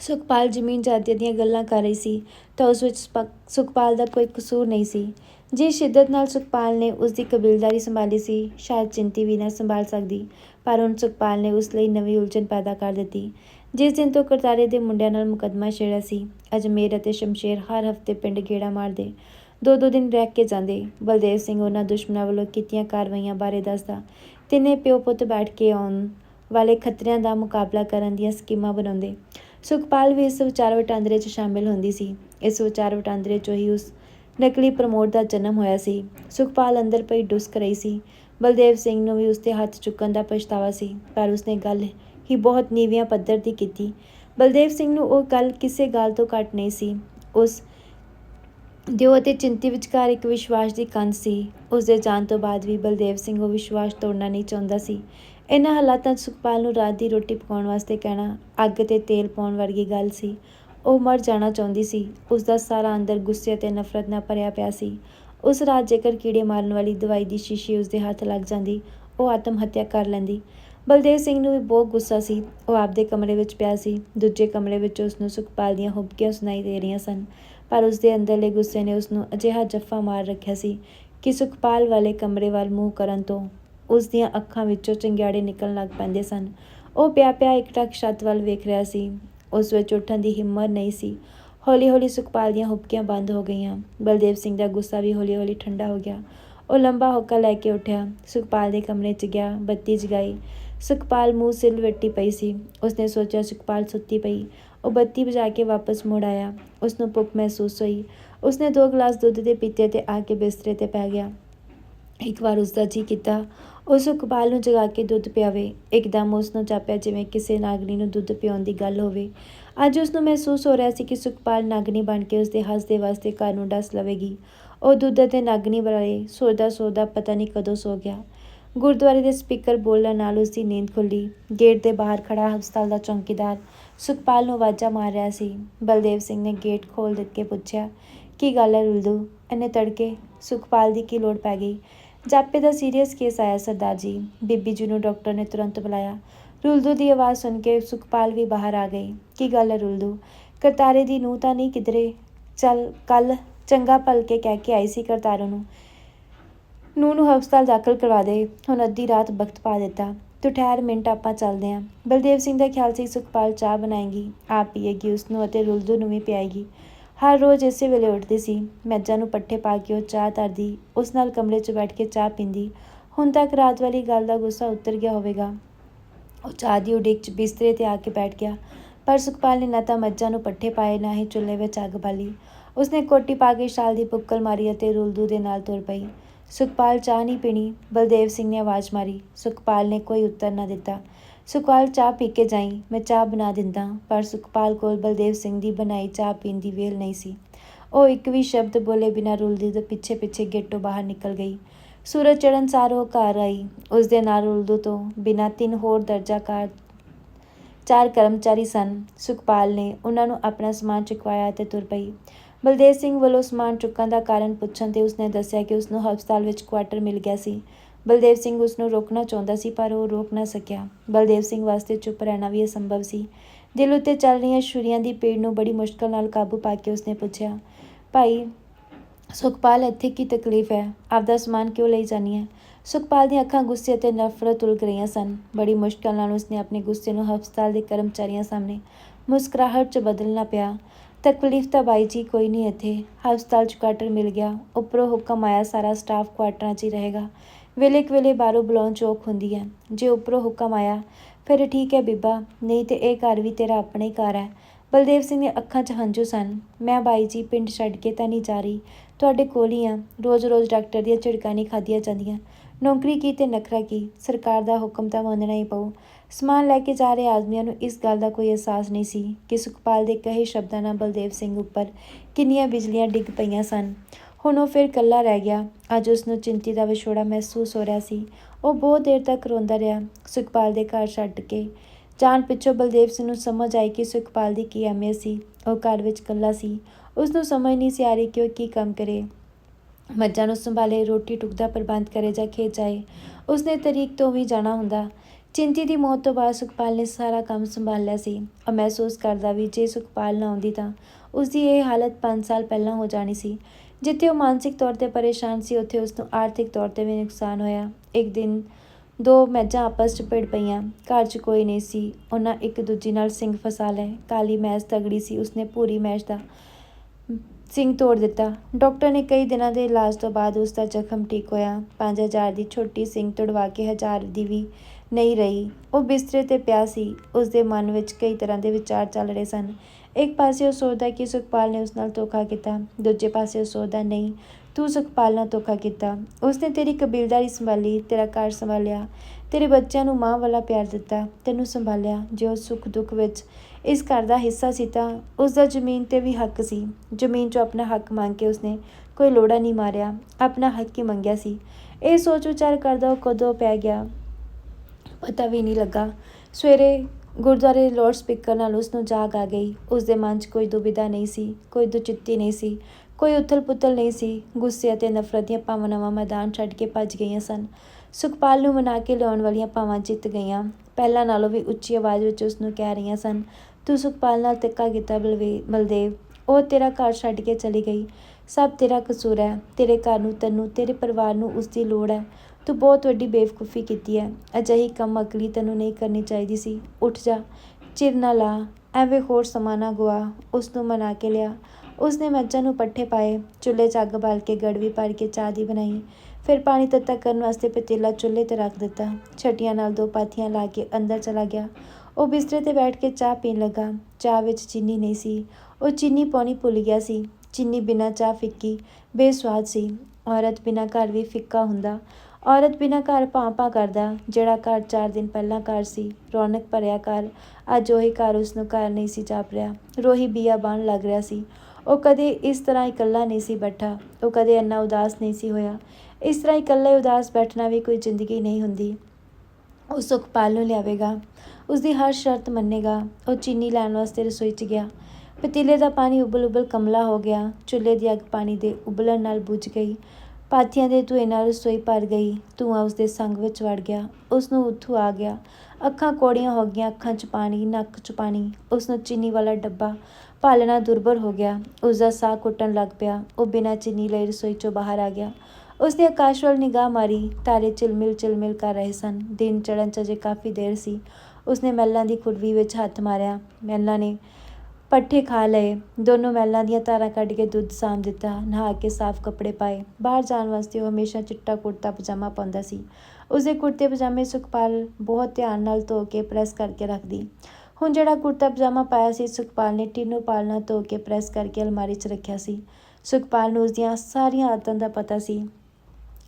ਸੁਖਪਾਲ ਜ਼ਮੀਨ ਜਾਇਦਾਦ ਦੀਆਂ ਗੱਲਾਂ ਕਰ ਰਹੀ ਸੀ, ਤਾਂ ਉਸ ਵਿੱਚ ਸਪਕ- ਸੁਖਪਾਲ ਦਾ ਕੋਈ ਕਸੂਰ ਨਹੀਂ ਸੀ। ਜੇ ਸ਼ਿੱਦਤ ਨਾਲ ਸੁਖਪਾਲ ਨੇ ਉਸ ਦੀ ਕਬੀਲਦਾਰੀ ਸੰਭਾਲੀ ਸੀ, ਸ਼ਾਇਦ ਚਿੰਤੀ ਵੀ ਨਾ ਸੰਭਾਲ ਸਕਦੀ। ਪਰ ਹੁਣ ਸੁਖਪਾਲ ਨੇ ਉਸ ਲਈ ਨਵੀਂ ਉਲਝਣ ਪੈਦਾ ਕਰ ਦਿੱਤੀ। ਜਿਸ ਦਿਨ ਤੋਂ ਕਰਤਾਰੇ ਦੇ ਮੁੰਡਿਆਂ ਨਾਲ ਮੁਕੱਦਮਾ ਛੇੜਿਆ ਸੀ, ਅਜਮੇਰ ਅਤੇ ਸ਼ਮਸ਼ੇਰ ਹਰ ਹਫ਼ਤੇ ਪਿੰਡ ਗੇੜਾ ਮਾਰਦੇ। ਦੋ ਦੋ ਦਿਨ ਰਹਿ ਕੇ ਜਾਂਦੇ। ਬਲਦੇਵ ਸਿੰਘ ਉਹਨਾਂ ਦੁਸ਼ਮਣਾਂ ਵੱਲੋਂ ਕੀਤੀਆਂ ਕਾਰਵਾਈਆਂ ਬਾਰੇ ਦੱਸਦਾ, ਤਿੰਨੇ ਪਿਓ ਪੁੱਤ ਬੈਠ ਕੇ ਆਉਣ ਵਾਲੇ ਖਤਰਿਆਂ ਦਾ ਮੁਕਾਬਲਾ ਕਰਨ ਦੀਆਂ ਸਕੀਮਾਂ ਬਣਾਉਂਦੇ। ਸੁਖਪਾਲ ਵੀ ਇਸ ਵਿਚਾਰ ਵਟਾਂਦਰੇ 'ਚ ਸ਼ਾਮਿਲ ਹੁੰਦੀ ਸੀ। ਇਸ ਵਿਚਾਰ ਵਟਾਂਦਰੇ 'ਚੋਂ ਹੀ ਉਸ ਨਕਲੀ ਪ੍ਰਮੋਟ ਦਾ ਜਨਮ ਹੋਇਆ ਸੀ। ਸੁਖਪਾਲ ਅੰਦਰ ਪਈ ਡੁਸਕ ਰਹੀ ਸੀ। ਬਲਦੇਵ ਸਿੰਘ ਨੂੰ ਵੀ ਉਸਦੇ ਹੱਥ ਚੁੱਕਣ ਦਾ ਪਛਤਾਵਾ ਸੀ, ਪਰ ਉਸਨੇ ਗੱਲ ਹੀ ਬਹੁਤ ਨੀਵੀਆਂ ਪੱਧਰ ਦੀ ਕੀਤੀ। ਬਲਦੇਵ ਸਿੰਘ ਨੂੰ ਉਹ ਗੱਲ ਕਿਸੇ ਗੱਲ ਤੋਂ ਘੱਟ ਨਹੀਂ ਸੀ। ਉਸ ਦਿਓ ਅਤੇ ਚਿੰਤੀ ਵਿਚਕਾਰ ਇੱਕ ਵਿਸ਼ਵਾਸ ਦੀ ਕੰਧ ਸੀ। ਉਸ ਦੇ ਜਾਣ ਤੋਂ ਬਾਅਦ ਵੀ ਬਲਦੇਵ ਸਿੰਘ ਉਹ ਵਿਸ਼ਵਾਸ ਤੋੜਨਾ ਨਹੀਂ ਚਾਹੁੰਦਾ ਸੀ। ਇਹਨਾਂ ਹਾਲਾਤਾਂ 'ਚ ਸੁਖਪਾਲ ਨੂੰ ਰਾਤ ਦੀ ਰੋਟੀ ਪਕਾਉਣ ਵਾਸਤੇ ਕਹਿਣਾ ਅੱਗ ਤੇ ਤੇਲ ਪਾਉਣ ਵਰਗੀ ਗੱਲ ਸੀ। ਉਹ ਮਰ ਜਾਣਾ ਚਾਹੁੰਦੀ ਸੀ। ਉਸ ਦਾ ਸਾਰਾ ਅੰਦਰ ਗੁੱਸੇ ਅਤੇ ਨਫ਼ਰਤ ਨਾਲ ਭਰਿਆ ਪਿਆ ਸੀ। ਉਸ ਰਾਤ ਜੇਕਰ ਕੀੜੇ ਮਾਰਨ ਵਾਲੀ ਦਵਾਈ ਦੀ ਸ਼ੀਸ਼ੀ ਉਸ ਦੇ ਹੱਥ ਲੱਗ ਜਾਂਦੀ, ਉਹ ਆਤਮ ਹੱਤਿਆ ਕਰ ਲੈਂਦੀ। ਬਲਦੇਵ ਸਿੰਘ ਨੂੰ ਵੀ ਬਹੁਤ ਗੁੱਸਾ ਸੀ। ਉਹ ਆਪਦੇ ਕਮਰੇ ਵਿੱਚ ਪਿਆ ਸੀ। ਦੂਜੇ ਕਮਰੇ ਵਿੱਚ ਉਸ ਨੂੰ ਸੁਖਪਾਲ ਦੀਆਂ ਹੁਬਕੀਆਂ ਸੁਣਾਈ ਦੇ ਰਹੀਆਂ ਸਨ। ਪਰ ਉਸ ਦੇ ਅੰਦਰਲੇ ਗੁੱਸੇ ਨੇ ਉਸ ਨੂੰ ਅਜਿਹਾ ਜੱਫਾ ਮਾਰ ਰੱਖਿਆ ਸੀ ਕਿ ਸੁਖਪਾਲ ਵਾਲੇ ਕਮਰੇ ਵੱਲ ਮੂੰਹ ਕਰਨ ਤੋਂ ਉਸ ਦੀਆਂ ਅੱਖਾਂ ਵਿੱਚੋਂ ਚੰਗਿਆੜੇ ਨਿਕਲਣ ਲੱਗ ਪੈਂਦੇ ਸਨ। ਉਹ ਪਿਆ ਪਿਆ ਇੱਕ ਟੱਕ ਛੱਤ ਵੱਲ ਵੇਖ ਰਿਹਾ ਸੀ। ਉਸ ਵਿੱਚ ਉੱਠਣ ਦੀ ਹਿੰਮਤ ਨਹੀਂ ਸੀ। ਹੌਲੀ ਹੌਲੀ ਸੁਖਪਾਲ ਦੀਆਂ ਹੁਬਕੀਆਂ ਬੰਦ ਹੋ ਗਈਆਂ। ਬਲਦੇਵ ਸਿੰਘ ਦਾ ਗੁੱਸਾ ਵੀ ਹੌਲੀ ਹੌਲੀ ਠੰਡਾ ਹੋ ਗਿਆ। ਉਹ ਲੰਬਾ ਹੋਕਾ ਲੈ ਕੇ ਉੱਠਿਆ। ਸੁਖਪਾਲ ਦੇ ਕਮਰੇ 'ਚ ਗਿਆ, ਬੱਤੀ ਜਗਾਈ। ਸੁਖਪਾਲ ਮੂੰਹ ਸਿਰ ਲਵੇਟੀ ਪਈ ਸੀ। ਉਸਨੇ ਸੋਚਿਆ ਸੁਖਪਾਲ ਸੁੱਤੀ ਪਈ। ਉਹ ਬੱਤੀ ਬੁਝਾ ਕੇ ਵਾਪਸ ਮੁੜ ਆਇਆ। ਉਸ ਨੂੰ ਭੁੱਖ ਮਹਿਸੂਸ ਹੋਈ। ਉਸਨੇ ਦੋ ਗਲਾਸ ਦੁੱਧ ਦੇ ਪੀਤੇ ਤੇ ਆ ਕੇ ਬਿਸਤਰੇ ਤੇ ਪੈ ਗਿਆ। ਇੱਕ ਵਾਰ ਉਸ ਦਾ ਜੀ ਕੀਤਾ। ਉਹ ਸੁਖਪਾਲ ਨੂੰ ਜਗਾ ਕੇ ਦੁੱਧ ਪਿਆਵੇ। ਇੱਕਦਮ ਉਸ ਨੂੰ ਜਾਪਿਆ ਜਿਵੇਂ ਕਿਸੇ ਨਾਗਣੀ ਨੂੰ ਦੁੱਧ ਪਿਆਉਣ ਦੀ ਗੱਲ ਹੋਵੇ। ਅੱਜ ਉਸ ਨੂੰ ਮਹਿਸੂਸ ਹੋ ਰਿਹਾ ਸੀ ਕਿ ਸੁਖਪਾਲ ਨਾਗਣੀ ਬਣ ਕੇ ਉਸਦੇ ਹੱਸਦੇ ਵਾਸਤੇ ਘਰ ਨੂੰ ਡਸ ਲਵੇਗੀ। ਉਹ ਦੁੱਧ ਅਤੇ ਨਾਗਣੀ ਬਾਰੇ ਸੋਚਦਾ ਸੋਚਦਾ ਪਤਾ ਨਹੀਂ ਕਦੋਂ ਸੋ ਗਿਆ। ਗੁਰਦੁਆਰੇ ਦੇ ਸਪੀਕਰ ਬੋਲਣ ਨਾਲ ਉਸ ਦੀ ਨੀਂਦ ਖੁੱਲੀ ਗੇਟ ਦੇ ਬਾਹਰ ਖੜਾ ਹਸਪਤਾਲ ਦਾ ਚੌਂਕੀਦਾਰ ਸੁਖਪਾਲ ਨੂੰ ਆਵਾਜ਼ਾਂ ਮਾਰ ਰਿਹਾ ਸੀ। ਬਲਦੇਵ ਸਿੰਘ ਨੇ ਗੇਟ ਖੋਲ ਦਿੱਤੇ ਕੇ ਪੁੱਛਿਆ, ਕੀ ਗੱਲ ਹੈ ਰੁਲਦੂ? ਇਹਨੇ ਤੜਕੇ ਸੁਖਪਾਲ ਦੀ ਕੀ ਲੋੜ ਪੈ ਗਈ? ਜਾਪੇ ਦਾ ਸੀਰੀਅਸ ਕੇਸ ਆਇਆ ਸਰਦਾਰ ਜੀ। ਬੀਬੀ ਜੀ ਨੂੰ ਡਾਕਟਰ ਨੇ ਤੁਰੰਤ ਬੁਲਾਇਆ। ਰੁਲਦੂ ਦੀ ਆਵਾਜ਼ ਸੁਣ ਕੇ ਸੁਖਪਾਲ ਵੀ ਬਾਹਰ ਆ ਗਈ। ਕੀ ਗੱਲ ਹੈ ਰੁਲਦੂ? ਕਰਤਾਰੇ ਦੀ ਨੂੰ ਤਾਂ ਨਹੀਂ ਕਿਧਰੇ? ਚੱਲ ਕੱਲ ਚੰਗਾ ਭਲਕੇ ਕਹਿ ਕੇ ਆਈ ਸੀ ਕਰਤਾਰੋ ਨੂੰ। ਨੂੰ ਨੂੰ ਹਸਪਤਾਲ ਦਾਖਲ ਕਰਵਾ ਦੇ। ਹੁਣ ਅੱਧੀ ਰਾਤ ਵਕਤ ਪਾ ਦਿੱਤਾ। ਤੂੰ ਠਹਿਰ, ਮਿੰਟ ਆਪਾਂ ਚੱਲਦੇ ਆਂ। ਬਲਦੇਵ ਸਿੰਘ ਦਾ ਖਿਆਲ ਸੀ ਸੁਖਪਾਲ ਚਾਹ ਬਣਾਏਗੀ, ਆਪ ਪੀਏਗੀ ਉਸ ਨੂੰ ਅਤੇ ਰੁਲਦੂ ਨੂੰ ਵੀ ਪਿਆਏਗੀ। ਹਰ ਰੋਜ਼ ਇਸੇ ਵੇਲੇ ਉੱਠਦੀ ਸੀ। ਮੱਝਾਂ ਨੂੰ ਪੱਠੇ ਪਾ ਕੇ ਉਹ ਚਾਹ ਧਰਦੀ, ਉਸ ਨਾਲ ਕਮਰੇ 'ਚ ਬੈਠ ਕੇ ਚਾਹ ਪੀਂਦੀ। ਹੁਣ ਤੱਕ ਰਾਤ ਵਾਲੀ ਗੱਲ ਦਾ ਗੁੱਸਾ ਉਤਰ ਗਿਆ ਹੋਵੇਗਾ। ਉਹ ਚਾਹ ਦੀ ਉਡੀਕ 'ਚ ਬਿਸਤਰੇ ਤੇ ਆ ਕੇ ਬੈਠ ਗਿਆ। ਪਰ ਸੁਖਪਾਲ ਨੇ ਨਾ ਤਾਂ ਮੱਝਾਂ ਨੂੰ ਪੱਠੇ ਪਾਏ, ਨਾ ਹੀ ਚੁੱਲ੍ਹੇ ਵਿੱਚ ਅੱਗ ਬਾਲੀ। ਉਸਨੇ ਕੋਟੀ ਪਾ ਕੇ ਸ਼ਾਲ ਦੀ ਪੁੱਕਲ ਮਾਰੀ ਅਤੇ ਰੁਲਦੂ ਦੇ ਨਾਲ ਤੁਰ ਪਈ। ਸੁਖਪਾਲ ਚਾਹ ਨਹੀਂ ਪੀਣੀ, ਬਲਦੇਵ ਸਿੰਘ ਨੇ ਆਵਾਜ਼ ਮਾਰੀ। ਸੁਖਪਾਲ ਨੇ ਕੋਈ ਉੱਤਰ ਨਾ ਦਿੱਤਾ। ਸੁਖਪਾਲ, ਚਾਹ ਪੀ ਕੇ ਜਾਈ, ਮੈਂ ਚਾਹ ਬਣਾ ਦਿੰਦਾ। ਪਰ ਸੁਖਪਾਲ ਕੋਲ ਬਲਦੇਵ ਸਿੰਘ ਦੀ ਬਣਾਈ ਚਾਹ ਪੀਣ ਦੀ ਵੇਲ ਨਹੀਂ ਸੀ। ਉਹ ਇੱਕ ਵੀ ਸ਼ਬਦ ਬੋਲੇ ਬਿਨਾਂ ਰੁਲਦੀ ਦੇ ਪਿੱਛੇ ਪਿੱਛੇ ਗੇਟੋਂ ਬਾਹਰ ਨਿਕਲ ਗਈ। ਸੂਰਜ ਚੜ੍ਹਨ ਸਾਰ ਉਹ ਘਰ ਆਈ। ਉਸ ਦੇ ਨਾਲ ਉਲਦੂ ਤੋਂ ਬਿਨਾਂ ਤਿੰਨ ਹੋਰ ਦਰਜਾ ਕਾਰ ਚਾਰ ਕਰਮਚਾਰੀ ਸਨ। ਸੁਖਪਾਲ ਨੇ ਉਹਨਾਂ ਨੂੰ ਆਪਣਾ ਸਮਾਨ ਚੁਕਵਾਇਆ ਤੇ ਤੁਰ ਪਈ। ਬਲਦੇਵ ਸਿੰਘ ਵੱਲੋਂ ਸਮਾਨ ਚੁੱਕਣ ਦਾ ਕਾਰਨ ਪੁੱਛਣ ਤੇ ਉਸਨੇ ਦੱਸਿਆ ਕਿ ਉਸਨੂੰ ਹਸਪਤਾਲ ਵਿੱਚ ਕੁਆਟਰ ਮਿਲ ਗਿਆ ਸੀ। ਬਲਦੇਵ ਸਿੰਘ ਉਸ ਨੂੰ ਰੋਕਣਾ ਚਾਹੁੰਦਾ ਸੀ, ਪਰ ਉਹ ਰੋਕ ਨਾ ਸਕਿਆ। ਬਲਦੇਵ ਸਿੰਘ ਵਾਸਤੇ ਚੁੱਪ ਰਹਿਣਾ ਵੀ ਅਸੰਭਵ ਸੀ। ਦਿਲ ਉੱਤੇ ਚੱਲ ਰਹੀਆਂ ਛੁਰੀਆਂ ਦੀ ਪੀੜ ਨੂੰ ਬੜੀ ਮੁਸ਼ਕਲ ਨਾਲ ਕਾਬੂ ਪਾ ਕੇ ਉਸਨੇ ਪੁੱਛਿਆ, ਭਾਈ ਸੁਖਪਾਲ, ਇੱਥੇ ਕੀ ਤਕਲੀਫ ਹੈ? ਆਪਦਾ ਸਮਾਨ ਕਿਉਂ ਲਈ ਜਾਨੀ ਹੈ? ਸੁਖਪਾਲ ਦੀਆਂ ਅੱਖਾਂ ਗੁੱਸੇ ਅਤੇ ਨਫ਼ਰਤ ਉਲਗ ਰਹੀਆਂ ਸਨ। ਬੜੀ ਮੁਸ਼ਕਲ ਨਾਲ ਉਸਨੇ ਆਪਣੇ ਗੁੱਸੇ ਨੂੰ ਹਸਪਤਾਲ ਦੇ ਕਰਮਚਾਰੀਆਂ ਸਾਹਮਣੇ ਮੁਸਕਰਾਹਟ 'ਚ ਬਦਲਣਾ ਪਿਆ। ਤਕਲੀਫ ਤਾਂ ਬਾਈ ਜੀ ਕੋਈ ਨਹੀਂ ਇੱਥੇ। ਹਸਪਤਾਲ 'ਚ ਕੁਆਟਰ ਮਿਲ ਗਿਆ। ਉੱਪਰੋਂ ਹੁਕਮ ਆਇਆ ਸਾਰਾ ਸਟਾਫ ਕੁਆਟਰਾਂ 'ਚ ਹੀ ਰਹੇਗਾ। ਵੇਲੇ ਕੁ ਵੇਲੇ ਬਾਹਰੋਂ ਬੁਲਾਉਣ ਚੋਕ ਹੁੰਦੀ ਹੈ। ਜੇ ਉੱਪਰੋਂ ਹੁਕਮ ਆਇਆ, ਫਿਰ ਠੀਕ ਹੈ ਬੀਬਾ, ਨਹੀਂ ਤੇ ਇਹ ਘਰ ਵੀ ਤੇਰਾ ਆਪਣਾ ਹੀ ਘਰ ਹੈ। ਬਲਦੇਵ ਸਿੰਘ ਦੀਆਂ ਅੱਖਾਂ 'ਚ ਹੰਝੂ ਸਨ। ਮੈਂ ਬਾਈ ਜੀ ਪਿੰਡ ਛੱਡ ਕੇ ਤਾਂ ਨਹੀਂ ਜਾ ਰਹੀ। ਤੁਹਾਡੇ ਕੋਲ ਹੀ ਆ। ਰੋਜ਼-ਰੋਜ਼ ਡਾਕਟਰ ਦੀਆਂ ਝਿੜਕਾਂ ਨਹੀਂ ਖਾਧੀਆਂ ਜਾਂਦੀਆਂ। ਨੌਕਰੀ ਕੀ ਤੇ ਨਖਰਾ ਕੀ? ਸਰਕਾਰ ਦਾ ਹੁਕਮ ਤਾਂ ਮੰਨਣਾ ਹੀ ਪਊ। ਸਮਾਨ ਲੈ ਕੇ ਜਾ ਰਹੇ ਆਦਮੀਆਂ ਨੂੰ ਇਸ ਗੱਲ ਦਾ ਕੋਈ ਅਹਿਸਾਸ ਨਹੀਂ ਸੀ ਕਿ ਸੁਖਪਾਲ ਦੇ ਕਹੇ ਸ਼ਬਦਾਂ ਨਾਲ ਬਲਦੇਵ ਸਿੰਘ ਉੱਪਰ ਕਿੰਨੀਆਂ ਬਿਜਲੀਆਂ ਡਿੱਗ ਪਈਆਂ ਸਨ। ਹੁਣ ਉਹ ਫਿਰ ਇਕੱਲਾ ਰਹਿ ਗਿਆ। ਅੱਜ ਉਸ ਨੂੰ ਚਿੰਤੀ ਦਾ ਵਿਛੋੜਾ ਮਹਿਸੂਸ ਹੋ ਰਿਹਾ ਸੀ। ਉਹ ਬਹੁਤ ਦੇਰ ਤੱਕ ਰੋਂਦਾ ਰਿਹਾ, ਸੁਖਪਾਲ ਦੇ ਘਰ ਛੱਡ ਕੇ। ਜਾਣ ਪਿੱਛੋਂ ਬਲਦੇਵ ਸਿੰਘ ਨੂੰ ਸਮਝ ਆਈ ਕਿ ਸੁਖਪਾਲ ਦੀ ਕੀ ਅਹਿਮੀਅਤ ਸੀ। ਉਹ ਘਰ ਵਿੱਚ ਇਕੱਲਾ ਸੀ। ਉਸ ਨੂੰ ਸਮਝ ਨਹੀਂ ਸੀ ਆ ਰਹੀ ਕਿ ਉਹ ਕੀ ਕੰਮ ਕਰੇ। ਮੱਝਾਂ ਨੂੰ ਸੰਭਾਲੇ, ਰੋਟੀ ਟੁੱਕ ਦਾ ਪ੍ਰਬੰਧ ਕਰੇ ਜਾਂ ਖੇਤ ਜਾਏ। ਉਸਨੇ ਤਰੀਕ ਤੋਂ ਵੀ ਜਾਣਾ ਹੁੰਦਾ। ਚਿੰਤੀ ਦੀ ਮੌਤ ਤੋਂ ਬਾਅਦ ਸੁਖਪਾਲ ਨੇ ਸਾਰਾ ਕੰਮ ਸੰਭਾਲ ਲਿਆ ਸੀ। ਉਹ ਮਹਿਸੂਸ ਕਰਦਾ ਵੀ ਜੇ ਸੁਖਪਾਲ ਨਾ ਆਉਂਦੀ ਤਾਂ ਉਸ ਦੀ ਇਹ ਹਾਲਤ 5 ਸਾਲ ਪਹਿਲਾਂ ਹੋ ਜਾਣੀ ਸੀ। ਜਿੱਥੇ ਉਹ ਮਾਨਸਿਕ ਤੌਰ ਤੇ ਪਰੇਸ਼ਾਨ ਸੀ, ਉੱਥੇ ਉਸ ਨੂੰ ਆਰਥਿਕ ਤੌਰ ਤੇ ਵੀ ਨੁਕਸਾਨ ਹੋਇਆ। ਇੱਕ ਦਿਨ ਦੋ ਮੈਜਾਂ ਆਪਸ 'ਚ ਭਿੜ ਪਈਆਂ। ਘਰ 'ਚ ਕੋਈ ਨਹੀਂ ਸੀ। ਉਹਨਾਂ ਇੱਕ ਦੂਜੀ ਨਾਲ ਸਿੰਘ ਫਸਾ ਲਏ। ਕਾਲੀ ਮੈਸ ਤਗੜੀ ਸੀ। ਉਸਨੇ ਪੂਰੀ ਮੈਸ ਦਾ ਸਿੰਘ ਤੋੜ ਦਿੱਤਾ। ਡਾਕਟਰ ਨੇ ਕਈ ਦਿਨਾਂ ਦੇ ਇਲਾਜ ਤੋਂ ਬਾਅਦ ਉਸ ਦਾ ਜ਼ਖਮ ਠੀਕ ਹੋਇਆ। 5000 ਦੀ ਛੋਟੀ ਸਿੰਗ ਤੋੜਵਾ ਕੇ ਹਜ਼ਾਰ ਦੀ ਵੀ ਨਹੀਂ ਰਹੀ। ਉਹ ਬਿਸਤਰੇ ਤੇ ਪਿਆ ਸੀ। ਉਸ ਦੇ ਮਨ ਵਿੱਚ ਕਈ ਤਰ੍ਹਾਂ ਦੇ ਵਿਚਾਰ ਚੱਲ ਰਹੇ ਸਨ। ਇੱਕ ਪਾਸੇ ਉਹ ਸੋਚਦਾ ਕਿ ਸੁਖਪਾਲ ਨੇ ਉਸ ਨਾਲ ਧੋਖਾ ਕੀਤਾ। ਦੂਜੇ ਪਾਸੇ ਉਹ ਸੋਚਦਾ, ਨਹੀਂ, ਤੂੰ ਸੁਖਪਾਲ ਨਾਲ ਧੋਖਾ ਕੀਤਾ। ਉਸਨੇ ਤੇਰੀ ਕਬੀਲਦਾਰੀ ਸੰਭਾਲੀ, ਤੇਰਾ ਘਰ ਸੰਭਾਲਿਆ। ਤੇਰੇ ਬੱਚਿਆਂ ਨੂੰ ਮਾਂ ਵਾਲਾ ਪਿਆਰ ਦਿੱਤਾ, ਤੈਨੂੰ ਸੰਭਾਲਿਆ, ਜੇ ਉਹ ਸੁੱਖ ਦੁੱਖ ਵਿੱਚ ਇਸ ਘਰ ਦਾ ਹਿੱਸਾ ਸੀ ਤਾਂ ਉਸ ਦਾ ਜ਼ਮੀਨ ਤੇ ਵੀ ਹੱਕ ਸੀ। ਜ਼ਮੀਨ 'ਚੋਂ ਆਪਣਾ ਹੱਕ ਮੰਗ ਕੇ ਉਸਨੇ ਕੋਈ ਲੋੜਾ ਨਹੀਂ ਮਾਰਿਆ, ਆਪਣਾ ਹੱਕ ਹੀ ਮੰਗਿਆ ਸੀ। ਇਹ ਸੋਚ ਵਿਚਾਰ ਕਰਦਾ ਉਹ ਕਦੋਂ ਪੈ ਗਿਆ, ਪਤਾ ਵੀ ਨਹੀਂ ਲੱਗਾ। ਸਵੇਰੇ ਗੁਰਦੁਆਰੇ ਦੇ ਲਾਊਡ ਸਪੀਕਰ ਨਾਲ ਉਸ ਨੂੰ ਜਾਗ ਆ ਗਈ। ਉਸ ਦੇ ਮਨ 'ਚ ਕੋਈ ਦੁਬਿਧਾ ਨਹੀਂ ਸੀ, ਕੋਈ ਦੁਚਿੱਤੀ ਨਹੀਂ ਸੀ, ਕੋਈ ਉਥਲ-ਪੁਥਲ ਨਹੀਂ ਸੀ। ਗੁੱਸੇ ਅਤੇ ਨਫ਼ਰਤ ਦੀਆਂ ਭਾਵਨਾਵਾਂ ਮੈਦਾਨ ਛੱਡ ਕੇ ਭੱਜ ਗਈਆਂ ਸਨ। ਸੁਖਪਾਲ ਨੂੰ ਮਨਾ ਕੇ ਲਿਆਉਣ ਵਾਲੀਆਂ ਭਾਵਾਂ ਜਿੱਤ ਗਈਆਂ। ਪਹਿਲਾਂ ਨਾਲੋਂ ਵੀ ਉੱਚੀ ਆਵਾਜ਼ ਵਿੱਚ ਉਸ ਨੂੰ ਕਹਿ ਰਹੀਆਂ ਸਨ, ਤੂੰ ਸੁਖਪਾਲ ਨਾਲ ਧੱਕਾ ਕੀਤਾ ਬਲਵੇ, ਬਲਦੇਵ, ਉਹ ਤੇਰਾ ਘਰ ਛੱਡ ਕੇ ਚਲੀ ਗਈ। ਸਭ ਤੇਰਾ ਕਸੂਰ ਹੈ, ਤੇਰੇ ਘਰ ਨੂੰ, ਤੈਨੂੰ, ਤੇਰੇ ਪਰਿਵਾਰ ਨੂੰ ਉਸ ਦੀ ਲੋੜ ਹੈ। ਤੂੰ ਬਹੁਤ ਵੱਡੀ ਬੇਵਕੂਫੀ ਕੀਤੀ ਹੈ। ਅਜਿਹੀ ਕੰਮ ਅਕਲੀ ਤੈਨੂੰ ਨਹੀਂ ਕਰਨੀ ਚਾਹੀਦੀ ਸੀ। ਉੱਠ ਜਾ, ਚਿਰ ਨਾ ਲਾ, ਐਵੇਂ ਹੋਰ ਸਮਾਂ ਨਾ ਗਵਾ ਉਸ ਨੂੰ ਮਨਾ ਕੇ ਲਿਆ। ਉਸਨੇ ਮੱਝਾਂ ਨੂੰ ਪੱਠੇ ਪਾਏ, ਚੁੱਲ੍ਹੇ 'ਚ ਅੱਗ ਬਾਲ ਕੇ ਗੜਵੀ ਭਰ ਕੇ ਚਾਹ ਦੀ ਬਣਾਈ। ਫਿਰ ਪਾਣੀ ਤੱਤਾ ਕਰਨ ਵਾਸਤੇ ਪਤੀਲਾ ਚੁੱਲ੍ਹੇ ਤੇ ਰੱਖ ਦਿੱਤਾ। ਛਟੀਆਂ ਨਾਲ ਦੋ ਪਾਥੀਆਂ ਲਾ ਕੇ ਅੰਦਰ ਚਲਾ ਗਿਆ। ਉਹ ਬਿਸਤਰੇ ਤੇ ਬੈਠ ਕੇ ਚਾਹ ਪੀਣ ਲੱਗਾ। ਚਾਹ ਵਿੱਚ ਚੀਨੀ ਨਹੀਂ ਸੀ। ਉਹ ਚੀਨੀ ਪਾਉਣੀ ਭੁੱਲ ਗਿਆ ਸੀ। ਚੀਨੀ ਬਿਨਾਂ ਚਾਹ ਫਿੱਕੀ ਬੇਸਵਾਦ ਸੀ। ਔਰਤ ਬਿਨਾਂ ਘਰ ਵੀ ਫਿੱਕਾ ਹੁੰਦਾ। ਔਰਤ ਬਿਨਾਂ ਘਰ ਭਾਂ-ਭਾਂ ਕਰਦਾ। ਜਿਹੜਾ ਘਰ 4 ਦਿਨ ਪਹਿਲਾਂ ਘਰ ਸੀ, ਰੌਣਕ ਭਰਿਆ ਘਰ। ਅੱਜ ਉਹੀ ਘਰ ਉਸ ਨੂੰ ਘਰ ਨਹੀਂ ਸੀ ਜਾਪ ਰਿਹਾ। ਰੋਹੀ ਬੀਆ ਬਣ ਲੱਗ ਰਿਹਾ ਸੀ। ਉਹ ਕਦੇ ਇਸ ਤਰ੍ਹਾਂ ਇਕੱਲਾ ਨਹੀਂ ਸੀ ਬੈਠਾ, ਉਹ ਕਦੇ ਇੰਨਾ ਉਦਾਸ ਨਹੀਂ ਸੀ ਹੋਇਆ। ਇਸ ਤਰ੍ਹਾਂ ਇਕੱਲੇ ਉਦਾਸ ਬੈਠਣਾ ਵੀ ਕੋਈ ਜ਼ਿੰਦਗੀ ਨਹੀਂ ਹੁੰਦੀ। ਉਹ ਸੁਖਪਾਲ ਨੂੰ ਲਿਆਵੇਗਾ। ਉਸ ਦੀ ਹਰ ਸ਼ਰਤ ਮੰਨੇਗਾ। ਉਹ ਚੀਨੀ ਲੈਣ ਵਾਸਤੇ ਰਸੋਈ 'ਚ ਗਿਆ। ਪਤੀਲੇ ਦਾ ਪਾਣੀ ਉਬਲ ਉਬਲ ਕਮਲਾ ਹੋ ਗਿਆ। ਚੁੱਲ੍ਹੇ ਦੀ ਅੱਗ ਪਾਣੀ ਦੇ ਉਬਲਣ ਨਾਲ ਬੁਝ ਗਈ। ਪਾਥੀਆਂ ਦੇ ਧੂਏ ਨਾਲ ਰਸੋਈ ਭਰ ਗਈ। ਧੂਆਂ ਉਸ ਦੇ ਸੰਗ ਵਿੱਚ ਵੜ ਗਿਆ। ਉਸ ਨੂੰ ਉੱਥੋਂ ਆ ਗਿਆ। ਅੱਖਾਂ ਕੋੜੀਆਂ ਹੋ ਗਈਆਂ। ਅੱਖਾਂ 'ਚ ਪਾਣੀ, ਨੱਕ 'ਚ ਪਾਣੀ। ਉਸ ਨੂੰ ਚੀਨੀ ਵਾਲਾ ਡੱਬਾ। ਭਾਲਣਾ ਦੁਰਬਲ ਹੋ ਗਿਆ। ਉਸ ਦਾ ਸਾਹ ਘੁੱਟਣ ਲੱਗ ਪਿਆ। ਉਹ ਬਿਨਾਂ ਚੀਨੀ ਲਈ ਰਸੋਈ 'ਚੋਂ ਬਾਹਰ ਆ ਗਿਆ। ਉਸਨੇ ਆਕਾਸ਼ ਵੱਲ ਨਿਗਾਹ ਮਾਰੀ। ਤਾਰੇ ਚਿਲਮਿਲ ਝਿਲਮਿਲ ਕਰ ਰਹੇ ਸਨ। ਦਿਨ ਚੜ੍ਹਨ 'ਚ ਅਜੇ ਕਾਫੀ ਦੇਰ ਸੀ। ਉਸਨੇ ਮਹਿਲਾਂ ਦੀ ਖੁਰਵੀ ਵਿੱਚ ਹੱਥ ਮਾਰਿਆ। ਮਹਿਲਾਂ ਨੇ ਪੱਠੇ ਖਾ ਲਏ। ਦੋਨੋਂ ਮਹਿਲਾਂ ਦੀਆਂ ਤਾਰਾਂ ਕੱਢ ਕੇ ਦੁੱਧ ਸਾਂਭ ਦਿੱਤਾ। ਨਹਾ ਕੇ ਸਾਫ਼ ਕੱਪੜੇ ਪਾਏ। ਬਾਹਰ ਜਾਣ ਵਾਸਤੇ ਉਹ ਹਮੇਸ਼ਾ ਚਿੱਟਾ ਕੁੜਤਾ ਪਜਾਮਾ ਪਾਉਂਦਾ ਸੀ। ਉਸਦੇ ਕੁੜਤੇ ਪਜਾਮੇ ਸੁਖਪਾਲ ਬਹੁਤ ਧਿਆਨ ਨਾਲ ਧੋ ਕੇ ਪ੍ਰੈਸ ਕਰਕੇ ਰੱਖਦੀ। ਹੁਣ ਜਿਹੜਾ ਕੁੜਤਾ ਪਜਾਮਾ ਪਾਇਆ ਸੀ, ਸੁਖਪਾਲ ਨੇ ਟੀਨੂ ਪਾਲ ਨਾਲ ਧੋ ਕੇ ਪ੍ਰੈਸ ਕਰਕੇ ਅਲਮਾਰੀ 'ਚ ਰੱਖਿਆ ਸੀ। ਸੁਖਪਾਲ ਨੂੰ ਉਸ ਦੀਆਂ ਸਾਰੀਆਂ ਆਦਤਾਂ ਦਾ ਪਤਾ ਸੀ।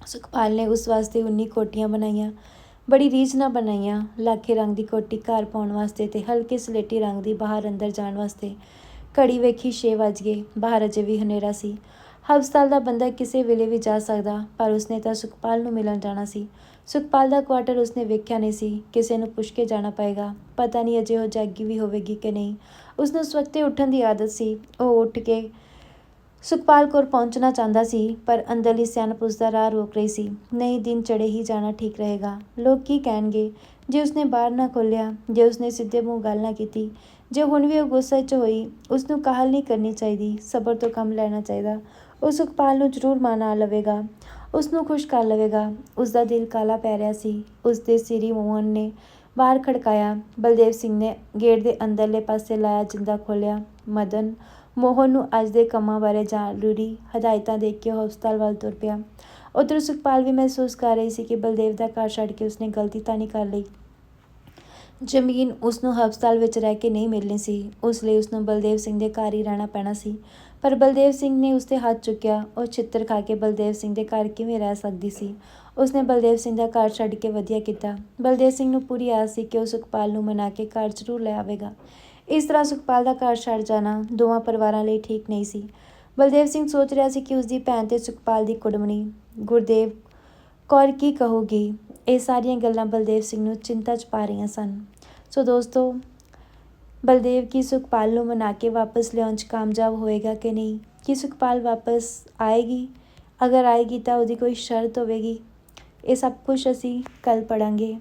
ਸੁਖਪਾਲ ਨੇ ਉਸ ਵਾਸਤੇ 19 ਕੋਟੀਆਂ ਬਣਾਈਆਂ, ਬੜੀ ਰੀਝ ਨਾਲ ਬਣਾਈਆਂ, ਲਾਖੇ ਰੰਗ ਦੀ ਕੋਟੀ ਘਰ ਪਾਉਣ ਵਾਸਤੇ ਤੇ ਹਲਕੇ ਸਲੇਟੀ ਰੰਗ ਦੀ ਬਾਹਰ ਅੰਦਰ ਜਾਣ ਵਾਸਤੇ। ਘੜੀ ਵੇਖੀ 6 ਵਜ ਗਏ, ਬਾਹਰ ਅਜੇ ਵੀ ਹਨੇਰਾ ਸੀ। ਹਸਪਤਾਲ ਦਾ ਬੰਦਾ ਕਿਸੇ ਵੇਲੇ ਵੀ ਜਾ ਸਕਦਾ, ਪਰ ਉਸਨੇ ਤਾਂ ਸੁਖਪਾਲ ਨੂੰ ਮਿਲਣ ਜਾਣਾ ਸੀ। ਸੁਖਪਾਲ ਦਾ ਕੁਆਟਰ ਉਸਨੇ ਵੇਖਿਆ ਨਹੀਂ ਸੀ, ਕਿਸੇ ਨੂੰ ਪੁੱਛ ਕੇ ਜਾਣਾ ਪਏਗਾ। ਪਤਾ ਨਹੀਂ ਅਜੇ ਉਹ ਜਾਗੀ ਵੀ ਹੋਵੇਗੀ ਕਿ ਨਹੀਂ। ਉਸਨੂੰ ਸਵਖਤੇ ਉੱਠਣ ਦੀ ਆਦਤ ਸੀ। ਉਹ ਉੱਠ ਕੇ ਸੁਖਪਾਲ ਕੋਲ ਪਹੁੰਚਣਾ ਚਾਹੁੰਦਾ ਸੀ, ਪਰ ਅੰਦਰਲੀ ਸਿਆਣਪ ਉਸਦਾ ਰਾਹ ਰੋਕ ਰਹੀ ਸੀ। ਨਹੀਂ, ਦਿਨ ਚੜੇ ਹੀ ਜਾਣਾ ਠੀਕ ਰਹੇਗਾ। ਲੋਕ ਕੀ ਕਹਿਣਗੇ? ਜੇ ਉਸਨੇ ਬਾਹਰ ਨਾ ਖੋਲ੍ਹਿਆ, ਜੇ ਉਸਨੇ ਸਿੱਧੇ ਮੂੰਹ ਗੱਲ ਨਾ ਕੀਤੀ, ਜੇ ਹੁਣ ਵੀ ਉਹ ਗੁੱਸੇ 'ਚ ਹੋਈ, ਉਸਨੂੰ ਕਾਹਲ ਨਹੀਂ ਕਰਨੀ ਚਾਹੀਦੀ, ਸਬਰ ਤੋਂ ਕੰਮ ਲੈਣਾ ਚਾਹੀਦਾ। ਉਹ ਸੁਖਪਾਲ ਨੂੰ ਜ਼ਰੂਰ ਮਨਾ ਲਵੇਗਾ। ਉਸ ਨੂੰ ਖੁਸ਼ ਕਰ ਲਵੇਗਾ। ਉਸ ਦਾ ਦਿਲ ਕਾਲਾ ਪੈ ਰਿਹਾ ਸੀ। ਉਸ ਦੇ ਸਿਰੀ ਮੋਹਨ ਨੇ ਬਾਹਰ ਖੜਕਾਇਆ। ਬਲਦੇਵ ਸਿੰਘ ਨੇ ਗੇਟ ਦੇ ਅੰਦਰਲੇ ਪਾਸੇ ਲਾਇਆ ਜਿੰਦਾ ਖੋਲ੍ਹਿਆ। ਮਦਨ ਮੋਹਨ ਨੂੰ ਅੱਜ ਦੇ ਕੰਮਾਂ ਬਾਰੇ ਜ਼ਰੂਰੀ ਹਦਾਇਤਾਂ ਦੇ ਕੇ ਹਸਪਤਾਲ ਵੱਲ ਤੁਰ ਪਿਆ। ਉਧਰ ਸੁਖਪਾਲ ਵੀ ਮਹਿਸੂਸ ਕਰ ਰਹੀ ਸੀ ਕਿ ਬਲਦੇਵ ਦਾ ਘਰ ਛੱਡ ਕੇ ਉਸਨੇ ਗਲਤੀ ਤਾਂ ਨਹੀਂ ਕਰ ਲਈ। ਜ਼ਮੀਨ ਉਸ ਨੂੰ ਹਸਪਤਾਲ ਵਿੱਚ ਰਹਿ ਕੇ ਨਹੀਂ ਮਿਲਣੀ ਸੀ। ਉਸ ਲਈ ਉਸ ਨੂੰ ਬਲਦੇਵ ਸਿੰਘ ਦੇ ਘਰ ਹੀ ਰਹਿਣਾ ਪੈਣਾ ਸੀ। ਪਰ ਬਲਦੇਵ ਸਿੰਘ ਨੇ ਉਸ ਤੇ ਹੱਥ ਚੁੱਕਿਆ। ਉਹ ਛਿੱਤਰ ਖਾ ਕੇ ਬਲਦੇਵ ਸਿੰਘ ਦੇ ਘਰ ਕਿਵੇਂ ਰਹਿ ਸਕਦੀ ਸੀ? ਉਸਨੇ ਬਲਦੇਵ ਸਿੰਘ ਦਾ ਘਰ ਛੱਡ ਕੇ ਵਧੀਆ ਕੀਤਾ। ਬਲਦੇਵ ਸਿੰਘ ਨੂੰ ਪੂਰੀ ਆਸ ਸੀ ਕਿ ਉਹ ਸੁਖਪਾਲ ਨੂੰ ਮਨਾ ਕੇ ਘਰ ਜ਼ਰੂਰ ਲੈ ਆਵੇਗਾ। ਇਸ ਤਰ੍ਹਾਂ ਸੁਖਪਾਲ ਦਾ ਘਰ ਛੱਡ ਜਾਣਾ ਦੋਵਾਂ ਪਰਿਵਾਰਾਂ ਲਈ ਠੀਕ ਨਹੀਂ ਸੀ। ਬਲਦੇਵ ਸਿੰਘ ਸੋਚ ਰਿਹਾ ਸੀ ਕਿ ਉਸ ਦੀ ਭੈਣ ਤੇ ਸੁਖਪਾਲ ਦੀ ਕੁੜਮਣੀ ਗੁਰਦੇਵ ਕੌਰ ਕੀ ਕਹੂਗੀ? ਇਹ ਸਾਰੀਆਂ ਗੱਲਾਂ ਬਲਦੇਵ ਸਿੰਘ ਨੂੰ ਚਿੰਤਾ 'ਚ ਪਾ ਰਹੀਆਂ ਸਨ। ਸੋ ਦੋਸਤੋ, ਬਲਦੇਵ ਕੀ ਸੁਖਪਾਲ ਨੂੰ ਮਨਾ ਕੇ ਵਾਪਸ ਲਿਆਉਣ 'ਚ ਕਾਮਯਾਬ ਹੋਏਗਾ ਕਿ ਨਹੀਂ? ਕੀ ਸੁਖਪਾਲ ਵਾਪਸ ਆਏਗੀ? ਅਗਰ ਆਏਗੀ ਤਾਂ ਉਹਦੀ ਕੋਈ ਸ਼ਰਤ ਹੋਵੇਗੀ। ਇਹ ਸਭ ਕੁਝ ਅਸੀਂ ਕੱਲ ਪੜਾਂਗੇ